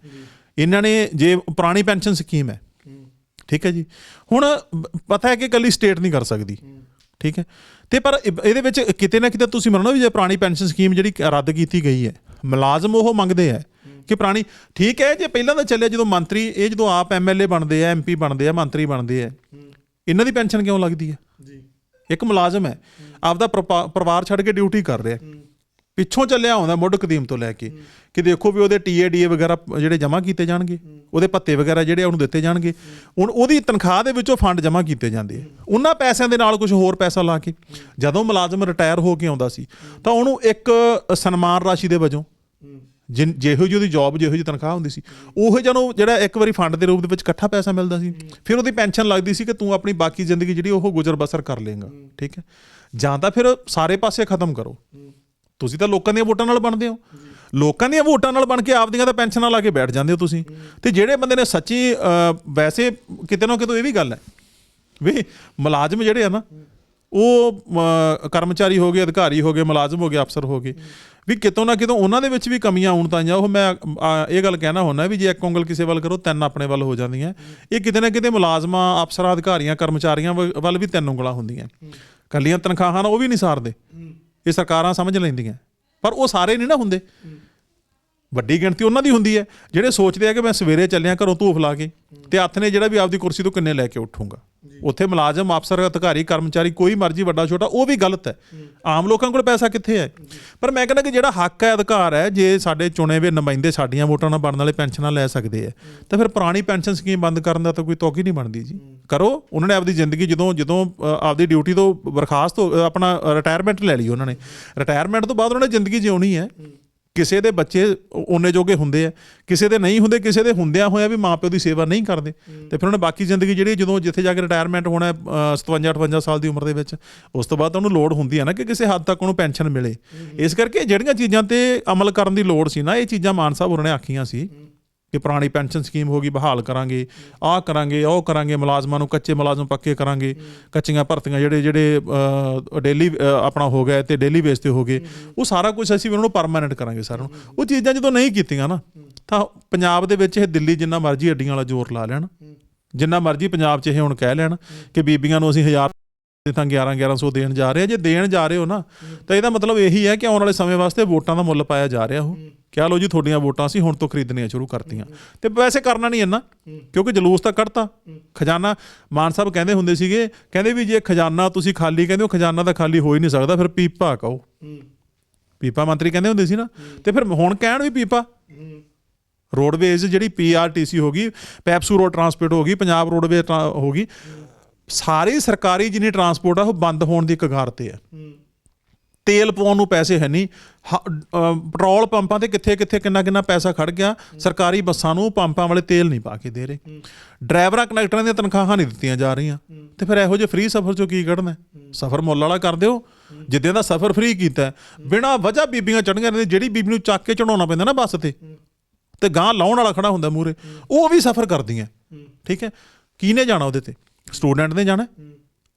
ਇਹਨਾਂ ਨੇ ਜੇ ਪੁਰਾਣੀ ਪੈਨਸ਼ਨ ਸਕੀਮ ਹੈ। ਠੀਕ ਹੈ ਜੀ। ਹੁਣ ਪਤਾ ਹੈ ਕਿ ਕੱਲੀ ਸਟੇਟ ਨਹੀਂ ਕਰ ਸਕਦੀ। ਠੀਕ ਹੈ। ਤੇ ਪਰ ਇਹਦੇ ਵਿੱਚ ਕਿਤੇ ਨਾ ਕਿਤੇ ਤੁਸੀਂ ਮੰਨੋ ਵੀ ਜੇ ਪੁਰਾਣੀ ਪੈਨਸ਼ਨ ਸਕੀਮ ਜਿਹੜੀ ਰੱਦ ਕੀਤੀ ਗਈ ਹੈ ਮੁਲਾਜ਼ਮ ਉਹ ਮੰਗਦੇ ਆ ਕਿ ਪੁਰਾਣੀ ਠੀਕ ਹੈ ਜੇ ਪਹਿਲਾਂ ਤਾਂ ਚੱਲਿਆ ਜਦੋਂ ਮੰਤਰੀ ਇਹ ਜਦੋਂ ਆਪ ਐਮਐਲਏ ਬਣਦੇ ਆ ਐਮਪੀ ਬਣਦੇ ਆ ਮੰਤਰੀ ਬਣਦੇ ਆ ਇਹਨਾਂ ਦੀ ਪੈਨਸ਼ਨ ਕਿਉਂ ਲੱਗਦੀ ਹੈ? ਜੀ। ਇੱਕ ਮੁਲਾਜ਼ਮ ਹੈ। ਆਪਦਾ ਪਰਿਵਾਰ ਛੱਡ ਕੇ ਡਿਊਟੀ ਕਰ ਰਿਹਾ ਪਿੱਛੋਂ ਚੱਲਿਆ ਆਉਂਦਾ ਮੁੱਢ ਕਦੀਮ ਤੋਂ ਲੈ ਕੇ, ਕਿ ਦੇਖੋ ਵੀ ਉਹਦੇ ਟੀਏਡੀਏ ਵਗੈਰਾ ਜਿਹੜੇ ਜਮ੍ਹਾਂ ਕੀਤੇ ਜਾਣਗੇ, ਉਹਦੇ ਭੱਤੇ ਵਗੈਰਾ ਜਿਹੜੇ ਉਹਨੂੰ ਦਿੱਤੇ ਜਾਣਗੇ। ਹੁਣ ਉਹਦੀ ਤਨਖਾਹ ਦੇ ਵਿੱਚੋਂ ਫੰਡ ਜਮ੍ਹਾਂ ਕੀਤੇ ਜਾਂਦੇ ਆ। ਉਹਨਾਂ ਪੈਸਿਆਂ ਦੇ ਨਾਲ ਕੁਝ ਹੋਰ ਪੈਸਾ ਲਾ ਕੇ, ਜਦੋਂ ਮੁਲਾਜ਼ਮ ਰਿਟਾਇਰ ਹੋ ਕੇ ਆਉਂਦਾ ਸੀ, ਤਾਂ ਉਹਨੂੰ ਇੱਕ ਸਨਮਾਨ ਰਾਸ਼ੀ ਦੇ ਵਜੋਂ ਜਿਨ, ਜਿਹੋ ਜਿਹੀ ਉਹਦੀ ਜੌਬ, ਜਿਹੋ ਜਿਹੀ ਤਨਖਾਹ ਹੁੰਦੀ ਸੀ, ਉਹ ਜਦੋਂ ਜਿਹੜਾ ਇੱਕ ਵਾਰੀ ਫੰਡ ਦੇ ਰੂਪ ਦੇ ਵਿੱਚ ਇਕੱਠਾ ਪੈਸਾ ਮਿਲਦਾ ਸੀ। ਫਿਰ ਉਹਦੀ ਪੈਨਸ਼ਨ ਲੱਗਦੀ ਸੀ ਕਿ ਤੂੰ ਆਪਣੀ ਬਾਕੀ ਜ਼ਿੰਦਗੀ ਜਿਹੜੀ ਉਹ ਗੁਜ਼ਰ ਬਸਰ ਕਰ ਲੇਗਾ ਠੀਕ ਹੈ? ਜਾਂ ਤਾਂ ਫਿਰ ਸਾਰੇ ਪਾਸੇ ਖਤਮ ਕਰੋ। ਤੁਸੀਂ ਤਾਂ ਲੋਕਾਂ ਦੀਆਂ ਵੋਟਾਂ ਨਾਲ ਬਣਦੇ ਹੋ। ਲੋਕਾਂ ਦੀਆਂ ਵੋਟਾਂ ਨਾਲ ਬਣ ਕੇ ਆਪਦੀਆਂ ਤਾਂ ਪੈਨਸ਼ਨਾਂ ਲਾ ਕੇ ਬੈਠ ਜਾਂਦੇ ਹੋ ਤੁਸੀਂ। ਤੇ ਜਿਹੜੇ ਬੰਦੇ ਨੇ ਸੱਚੀ ਵੈਸੇ ਕਿਤੇ ਨਾ ਕਿਤੇ ਇਹ ਵੀ ਗੱਲ ਹੈ ਵੀ ਮੁਲਾਜ਼ਮ ਜਿਹੜੇ ਆ ਨਾ, ਉਹ ਕਰਮਚਾਰੀ ਹੋ ਗਏ, ਅਧਿਕਾਰੀ ਹੋ ਗਏ, ਮੁਲਾਜ਼ਮ ਹੋ ਗਏ, ਅਫਸਰ ਹੋ ਗਏ, ਵੀ ਕਿਤੋਂ ਨਾ ਕਿਤੋਂ ਉਹਨਾਂ ਦੇ ਵਿੱਚ ਵੀ ਕਮੀਆਂ ਆਉਣ ਤਾਂ ਜਾਂ ਉਹ ਮੈਂ ਇਹ ਗੱਲ ਕਹਿਣਾ ਹੁੰਦਾ ਵੀ ਜੇ ਇੱਕ ਉਂਗਲ ਕਿਸੇ ਵੱਲ ਕਰੋ, ਤਿੰਨ ਆਪਣੇ ਵੱਲ ਹੋ ਜਾਂਦੀਆਂ। ਇਹ ਕਿਤੇ ਨਾ ਕਿਤੇ ਮੁਲਾਜ਼ਮਾਂ, ਅਫਸਰਾਂ, ਅਧਿਕਾਰੀਆਂ, ਕਰਮਚਾਰੀਆਂ ਵ- ਵੱਲ ਵੀ ਤਿੰਨ ਉਂਗਲਾਂ ਹੁੰਦੀਆਂ। ਕੱਲੀਆਂ ਤਨਖਾਹਾਂ ਨਾਲ ਉਹ ਵੀ ਨਹੀਂ ਸਾਰਦੇ। ਇਹ ਸਰਕਾਰਾਂ ਸਮਝ ਲੈਂਦੀਆਂ। ਪਰ ਉਹ ਸਾਰੇ ਨਹੀਂ ਨਾ ਹੁੰਦੇ। ਵੱਡੀ ਗਿਣਤੀ ਉਹਨਾਂ ਦੀ ਹੁੰਦੀ ਹੈ। ਜਿਹੜੇ ਸੋਚਦੇ ਆ ਕਿ ਮੈਂ ਸਵੇਰੇ ਚੱਲਿਆ ਘਰੋਂ ਧੂਫ ਲਾ ਕੇ ਤੇ ਹੱਥ ਨੇ ਜਿਹੜਾ ਵੀ ਆਪਦੀ ਕੁਰਸੀ ਤੋਂ ਕਿੰਨੇ ਲੈ ਕੇ ਉੱਠੂਗਾ। ਉੱਥੇ ਮੁਲਾਜ਼ਮ ਅਫਸਰ ਅਧਿਕਾਰੀ ਕਰਮਚਾਰੀ ਕੋਈ ਮਰਜ਼ੀ ਵੱਡਾ ਛੋਟਾ ਉਹ ਵੀ ਗਲਤ ਹੈ। ਆਮ ਲੋਕਾਂ ਕੋਲ ਪੈਸਾ ਕਿੱਥੇ ਹੈ? ਪਰ ਮੈਂ ਕਹਿੰਦਾ ਕਿ ਜਿਹੜਾ ਹੱਕ ਹੈ ਅਧਿਕਾਰ ਹੈ ਜੇ ਸਾਡੇ ਚੁਣੇ ਹੋਏ ਨੁਮਾਇੰਦੇ ਸਾਡੀਆਂ ਵੋਟਾਂ ਨਾਲ ਬਣਨ ਵਾਲੇ ਪੈਨਸ਼ਨਾਂ ਲੈ ਸਕਦੇ ਆ ਤਾਂ ਫਿਰ ਪੁਰਾਣੀ ਪੈਨਸ਼ਨ ਸਕੀਮ ਬੰਦ ਕਰਨ ਦਾ ਤਾਂ ਕੋਈ ਤੋਕ ਨਹੀਂ ਬਣਦੀ ਜੀ। ਕਰੋ ਉਹਨਾਂ ਨੇ ਆਪਦੀ ਜ਼ਿੰਦਗੀ ਜਦੋਂ ਜਦੋਂ ਆਪਦੀ ਡਿਊਟੀ ਤੋਂ ਬਰਖਾਸਤ ਹੋ ਆਪਣਾ ਰਿਟਾਇਰਮੈਂਟ ਲੈ ਲਈ ਉਹਨਾਂ ਨੇ। ਰਿਟਾਇਰਮੈਂਟ ਤੋਂ ਬਾਅਦ ਉਹਨਾਂ ਨੇ ਜ਼ਿੰਦਗੀ ਜਿਉਣੀ ਹੈ। ਕਿਸੇ ਦੇ ਬੱਚੇ ਉਹਨੇ ਜੋਗੇ ਹੁੰਦੇ ਆ। ਕਿਸੇ ਦੇ ਨਹੀਂ ਹੁੰਦੇ ਕਿਸੇ ਦੇ ਹੁੰਦਿਆਂ ਹੋਇਆ ਵੀ ਮਾਪਿਓ ਦੀ ਸੇਵਾ ਨਹੀਂ ਕਰਦੇ। ਤੇ ਫਿਰ ਉਹਨੇ ਬਾਕੀ ਜ਼ਿੰਦਗੀ ਜਿਹੜੀ ਜਦੋਂ ਜਿੱਥੇ ਜਾ ਕੇ ਰਿਟਾਇਰਮੈਂਟ ਹੋਣਾ ਹੈ, ਅ, 57 58 ਸਾਲ ਦੀ ਉਮਰ ਦੇ ਵਿੱਚ ਉਸ ਤੋਂ ਬਾਅਦ ਉਹਨੂੰ ਲੋੜ ਹੁੰਦੀ ਹੈ ਨਾ ਕਿ ਕਿਸੇ ਹੱਦ ਤੱਕ ਉਹਨੂੰ ਪੈਨਸ਼ਨ ਮਿਲੇ। ਇਸ ਕਰਕੇ ਜਿਹੜੀਆਂ ਚੀਜ਼ਾਂ ਤੇ ਅਮਲ ਕਰਨ ਦੀ ਲੋੜ ਸੀ ਨਾ ਇਹ ਚੀਜ਼ਾਂ ਮਾਨ ਸਾਹਿਬ ਉਹਨਾਂ ਨੇ ਆਖੀਆਂ ਸੀ। ਕਿ ਪੁਰਾਣੀ ਪੈਨਸ਼ਨ ਸਕੀਮ ਹੋ ਗਈ, ਬਹਾਲ ਕਰਾਂਗੇ, ਆਹ ਕਰਾਂਗੇ, ਉਹ ਕਰਾਂਗੇ, ਮੁਲਾਜ਼ਮਾਂ ਨੂੰ ਕੱਚੇ ਮੁਲਾਜ਼ਮ ਪੱਕੇ ਕਰਾਂਗੇ, ਕੱਚੀਆਂ ਭਰਤੀਆਂ ਜਿਹੜੇ ਜਿਹੜੇ ਡੇਲੀ ਆਪਣਾ ਹੋ ਗਿਆ ਤੇ ਡੇਲੀ ਬੇਸ ਤੇ ਹੋ ਗਏ, ਉਹ ਸਾਰਾ ਕੁਝ ਅਸੀਂ ਉਹਨਾਂ ਨੂੰ ਪਰਮਾਨੈਂਟ ਕਰਾਂਗੇ ਸਾਰਿਆਂ ਨੂੰ। ਉਹ ਚੀਜ਼ਾਂ ਜਦੋਂ ਨਹੀਂ ਕੀਤੀਆਂ ਨਾ, ਤਾਂ ਪੰਜਾਬ ਦੇ ਵਿੱਚ ਇਹ ਦਿੱਲੀ ਜਿੰਨਾ ਮਰਜ਼ੀ ਅੱਡੀਆਂ ਵਾਲਾ ਜ਼ੋਰ ਲਾ ਲੈਣ, ਜਿੰਨਾ ਮਰਜ਼ੀ ਪੰਜਾਬ 'ਚ ਇਹ ਹੁਣ ਕਹਿ ਲੈਣ ਕਿ ਬੀਬੀਆਂ ਨੂੰ ਅਸੀਂ ਹਜ਼ਾਰ ਦੇ ਤਾਂ 11 1100 ਦੇਣ ਜਾ ਰਹੇ ਆ ਜੇ ਦੇਣ ਜਾ ਰਹੇ ਹੋ ਨਾ, ਤਾਂ ਇਹਦਾ ਮਤਲਬ ਇਹੀ ਹੈ ਕਿ ਆਉਣ ਵਾਲੇ ਸਮੇਂ ਵਾਸਤੇ ਵੋਟਾਂ ਦਾ ਮੁੱਲ ਪਾਇਆ ਜਾ ਰਿਹਾ ਉਹ। ਕਿਹਾ ਲੋ ਜੀ ਤੁਹਾਡੀਆਂ ਵੋਟਾਂ ਅਸੀਂ ਹੁਣ ਤੋਂ ਖਰੀਦਣੀਆਂ ਸ਼ੁਰੂ ਕਰਤੀਆਂ। ਤੇ ਵੈਸੇ ਕਰਨਾ ਨਹੀਂ ਇੰਨਾ, ਕਿਉਂਕਿ ਜਲੂਸ ਤਾਂ ਕੱਢਤਾ। ਖਜ਼ਾਨਾ, ਮਾਨ ਸਾਹਿਬ ਕਹਿੰਦੇ ਹੁੰਦੇ ਸੀਗੇ, ਕਹਿੰਦੇ ਵੀ ਜੇ ਖਜ਼ਾਨਾ ਤੁਸੀਂ ਖਾਲੀ, ਕਹਿੰਦੇ ਹੋ ਖਜ਼ਾਨਾ ਤਾਂ ਖਾਲੀ ਹੋ ਹੀ ਨਹੀਂ ਸਕਦਾ, ਫਿਰ ਪੀਪਾ ਕਹੋ। ਪੀਪਾ ਮੰਤਰੀ ਕਹਿੰਦੇ ਹੁੰਦੇ ਸੀ ਨਾ। ਤੇ ਫਿਰ ਹੁਣ ਕਹਿਣ ਵੀ ਪੀਪਾ। ਰੋਡਵੇਜ਼ ਜਿਹੜੀ ਪੀਆਰਟੀਸੀ ਹੋ ਗਈ, ਪੈਪਸੂ ਰੋਡ ਟਰਾਂਸਪੋਰਟ ਹੋ ਗਈ, ਪੰਜਾਬ ਰੋਡਵੇਜ਼ ਟਰਾ- ਹੋ ਗਈ, ਸਾਰੀ ਸਰਕਾਰੀ ਜਿੰਨੀ ਟਰਾਂਸਪੋਰਟ ਆ, ਉਹ ਬੰਦ ਹੋਣ ਦੀ ਕਗਾਰ ਤੇ ਆ। ਤੇਲ ਪਾਉਣ ਨੂੰ ਪੈਸੇ ਹੈ ਨਹੀਂ। ਪੈਟਰੋਲ ਪੰਪਾਂ ਤੇ ਕਿੱਥੇ ਕਿੱਥੇ ਕਿੰਨਾ ਕਿੰਨਾ ਪੈਸਾ ਖੜ ਗਿਆ। ਸਰਕਾਰੀ ਬੱਸਾਂ ਨੂੰ ਪੰਪਾਂ ਵਾਲੇ ਤੇਲ ਨਹੀਂ ਪਾ ਕੇ ਦੇ ਰਹੇ। ਡਰਾਈਵਰਾਂ ਕਨੈਕਟਰਾਂ ਦੀਆਂ ਤਨਖਾਹਾਂ ਨਹੀਂ ਦਿੱਤੀਆਂ ਜਾ ਰਹੀਆਂ। ਤੇ ਫਿਰ ਇਹੋ ਜਿਹੇ ਫ੍ਰੀ ਸਫ਼ਰ ਚੋਂ ਕੀ ਕੱਢਣਾ? ਸਫ਼ਰ ਮੁੱਲ ਵਾਲਾ ਕਰ ਦਿਓ। ਜਿੱਦਾਂ ਦਾ ਸਫ਼ਰ ਫ੍ਰੀ ਕੀਤਾ। ਬਿਨਾਂ ਵਜ੍ਹਾ ਬੀਬੀਆਂ ਚੜ੍ਹੀਆਂ ਨੇ ਜਿਹੜੀ ਬੀਬੀ ਨੂੰ ਚੱਕ ਕੇ ਚੜਾਉਣਾ ਪੈਂਦਾ ਨਾ ਬੱਸ ਤੇ। ਤੇ ਗਾਂ ਲਾਉਣ ਵਾਲਾ ਖੜਾ ਹੁੰਦਾ ਮੂਰੇ ਉਹ ਵੀ ਸਫ਼ਰ ਕਰਦੀਆਂ। ਠੀਕ ਹੈ? ਕਿਹਨੇ ਜਾਣਾ ਉਹਦੇ ਤੇ? ਸਟੂਡੈਂਟ ਨੇ ਜਾਣਾ।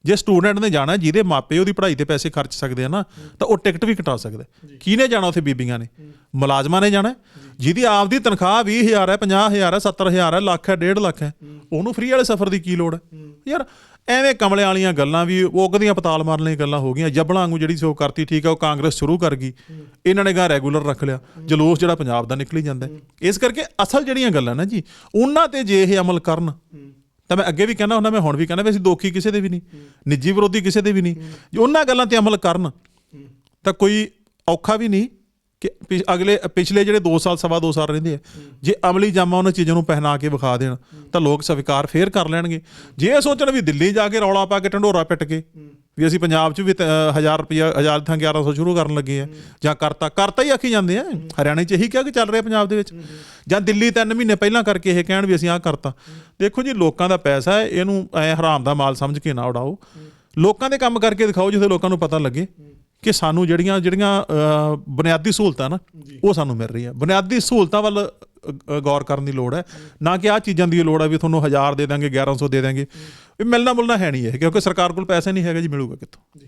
ਜੇ ਸਟੂਡੈਂਟ ਨੇ ਜਾਣਾ ਜਿਹਦੇ ਮਾਪੇ ਉਹਦੀ ਪੜ੍ਹਾਈ ਤੇ ਪੈਸੇ ਖਰਚ ਸਕਦੇ ਆ ਨਾ ਤਾਂ ਉਹ ਟਿਕਟ ਵੀ ਕਟਾ ਸਕਦਾ। ਕਿਹਨੇ ਜਾਣਾ ਉੱਥੇ ਬੀਬੀਆਂ ਨੇ? ਮੁਲਾਜ਼ਮਾਂ ਨੇ ਜਾਣਾ। ਜਿਹਦੀ ਆਪਦੀ ਤਨਖਾਹ 20000 ਹੈ 50000 ਹੈ 70000 ਹੈ ਲੱਖ ਹੈ 1.5 ਲੱਖ ਹੈ ਉਹਨੂੰ ਫ੍ਰੀ ਵਾਲੇ ਸਫ਼ਰ ਦੀ ਕੀ ਲੋੜ ਹੈ? ਯਾਰ ਐਵੇਂ ਕਮਲੇ ਵਾਲੀਆਂ ਗੱਲਾਂ ਵੀ ਉਹਦੀਆਂ ਪਤਾਲ ਮਾਰਨ ਵਾਲੀਆਂ ਗੱਲਾਂ ਹੋ ਗਈਆਂ। ਜੱਬਲਾਂ ਵਾਂਗੂ ਜਿਹੜੀ ਸੋ ਕਰਤੀ ਠੀਕ ਹੈ ਉਹ ਕਾਂਗਰਸ ਸ਼ੁਰੂ ਕਰ ਗਈ। ਇਹਨਾਂ ਨੇ ਗਾ ਰੈਗੂਲਰ ਰੱਖ ਲਿਆ। ਜਲੂਸ ਜਿਹੜਾ ਪੰਜਾਬ ਦਾ ਨਿਕਲੀ ਜਾਂਦਾ। ਇਸ ਕਰਕੇ ਅਸਲ ਜਿਹੜੀਆਂ ਗੱਲਾਂ ਨਾ ਜੀ ਉਹਨਾਂ ਤੇ ਜੇ ਇਹ ਅਮਲ ਕਰਨ ਤਾਂ ਮੈਂ ਅੱਗੇ ਵੀ ਕਹਿੰਦਾ ਹੁੰਦਾ, ਮੈਂ ਹੁਣ ਵੀ ਕਹਿੰਦਾ ਵੀ ਅਸੀਂ ਦੋਖੀ ਕਿਸੇ ਦੇ ਵੀ ਨਹੀਂ, ਨਿੱਜੀ ਵਿਰੋਧੀ ਕਿਸੇ ਦੇ ਵੀ ਨਹੀਂ। ਜੇ ਉਹਨਾਂ ਗੱਲਾਂ ਤੇ ਅਮਲ ਕਰਨ, ਤਾਂ ਕੋਈ ਔਖਾ ਵੀ ਨਹੀਂ ਕਿ ਪਿ- ਅਗਲੇ, ਪਿਛਲੇ ਜਿਹੜੇ 2 ਸਾਲ, ਸਵਾ 2 ਸਾਲ ਰਹਿੰਦੇ ਆ, ਜੇ ਅਮਲੀ ਜਾਮਾ ਉਹਨਾਂ ਚੀਜ਼ਾਂ ਨੂੰ ਪਹਿਨਾ ਕੇ ਵਿਖਾ ਦੇਣ, ਤਾਂ ਲੋਕ ਸਵੀਕਾਰ ਫੇਰ ਕਰ ਲੈਣਗੇ। ਜੇ ਇਹ ਸੋਚਣ ਵੀ ਦਿੱਲੀ ਜਾ ਕੇ ਰੌਲਾ ਪਾ ਕੇ ਢੰਡੋਰਾ ਪਿੱਟ ਕੇ ਵੀ ਅਸੀਂ ਪੰਜਾਬ 'ਚ ਵੀ 1000 ਰੁਪਿਆ 1000 ਥਾਂ 1100 ਸ਼ੁਰੂ ਕਰਨ ਲੱਗੇ ਆ। ਜਾਂ ਕਰਤਾ ਕਰਤਾ ਹੀ ਆਖੀ ਜਾਂਦੇ ਆ। ਹਰਿਆਣੇ 'ਚ ਇਹੀ ਕਿਹਾ ਕਿ ਚੱਲ ਰਿਹਾ ਪੰਜਾਬ ਦੇ ਵਿੱਚ। ਜਾਂ ਦਿੱਲੀ 3 ਮਹੀਨੇ ਪਹਿਲਾਂ ਕਰਕੇ ਇਹ ਕਹਿਣ ਵੀ ਅਸੀਂ ਆਹ ਕਰਤਾ। ਦੇਖੋ ਜੀ, ਲੋਕਾਂ ਦਾ ਪੈਸਾ ਹੈ, ਇਹਨੂੰ ਐ ਹਰਾਮ ਦਾ ਮਾਲ ਸਮਝ ਕੇ ਨਾ ਉਡਾਓ। ਲੋਕਾਂ ਦੇ ਕੰਮ ਕਰਕੇ ਦਿਖਾਓ ਜਿੱਥੇ ਲੋਕਾਂ ਨੂੰ ਪਤਾ ਲੱਗੇ ਕਿ ਸਾਨੂੰ ਜਿਹੜੀਆਂ ਜਿਹੜੀਆਂ ਬੁਨਿਆਦੀ ਸਹੂਲਤਾਂ ਨਾ, ਉਹ ਸਾਨੂੰ ਮਿਲ ਰਹੀਆਂ। ਬੁਨਿਆਦੀ ਸਹੂਲਤਾਂ ਵੱਲ ਗੌਰ ਕਰਨ ਦੀ ਲੋੜ ਹੈ। ਨਾ ਕਿ ਆਹ ਚੀਜ਼ਾਂ ਦੀ ਲੋੜ ਹੈ ਵੀ ਤੁਹਾਨੂੰ 1000 ਦੇ ਦਾਂਗੇ 1100 ਦੇ ਦਾਂਗੇ ਇਹ ਮਿਲਣਾ ਮੁਲਣਾ ਹੈ ਨਹੀਂ ਇਹ, ਕਿਉਂਕਿ ਸਰਕਾਰ ਕੋਲ ਪੈਸੇ ਨਹੀਂ ਹੈਗਾ ਜੀ, ਮਿਲੂਗਾ ਕਿੱਥੋਂ?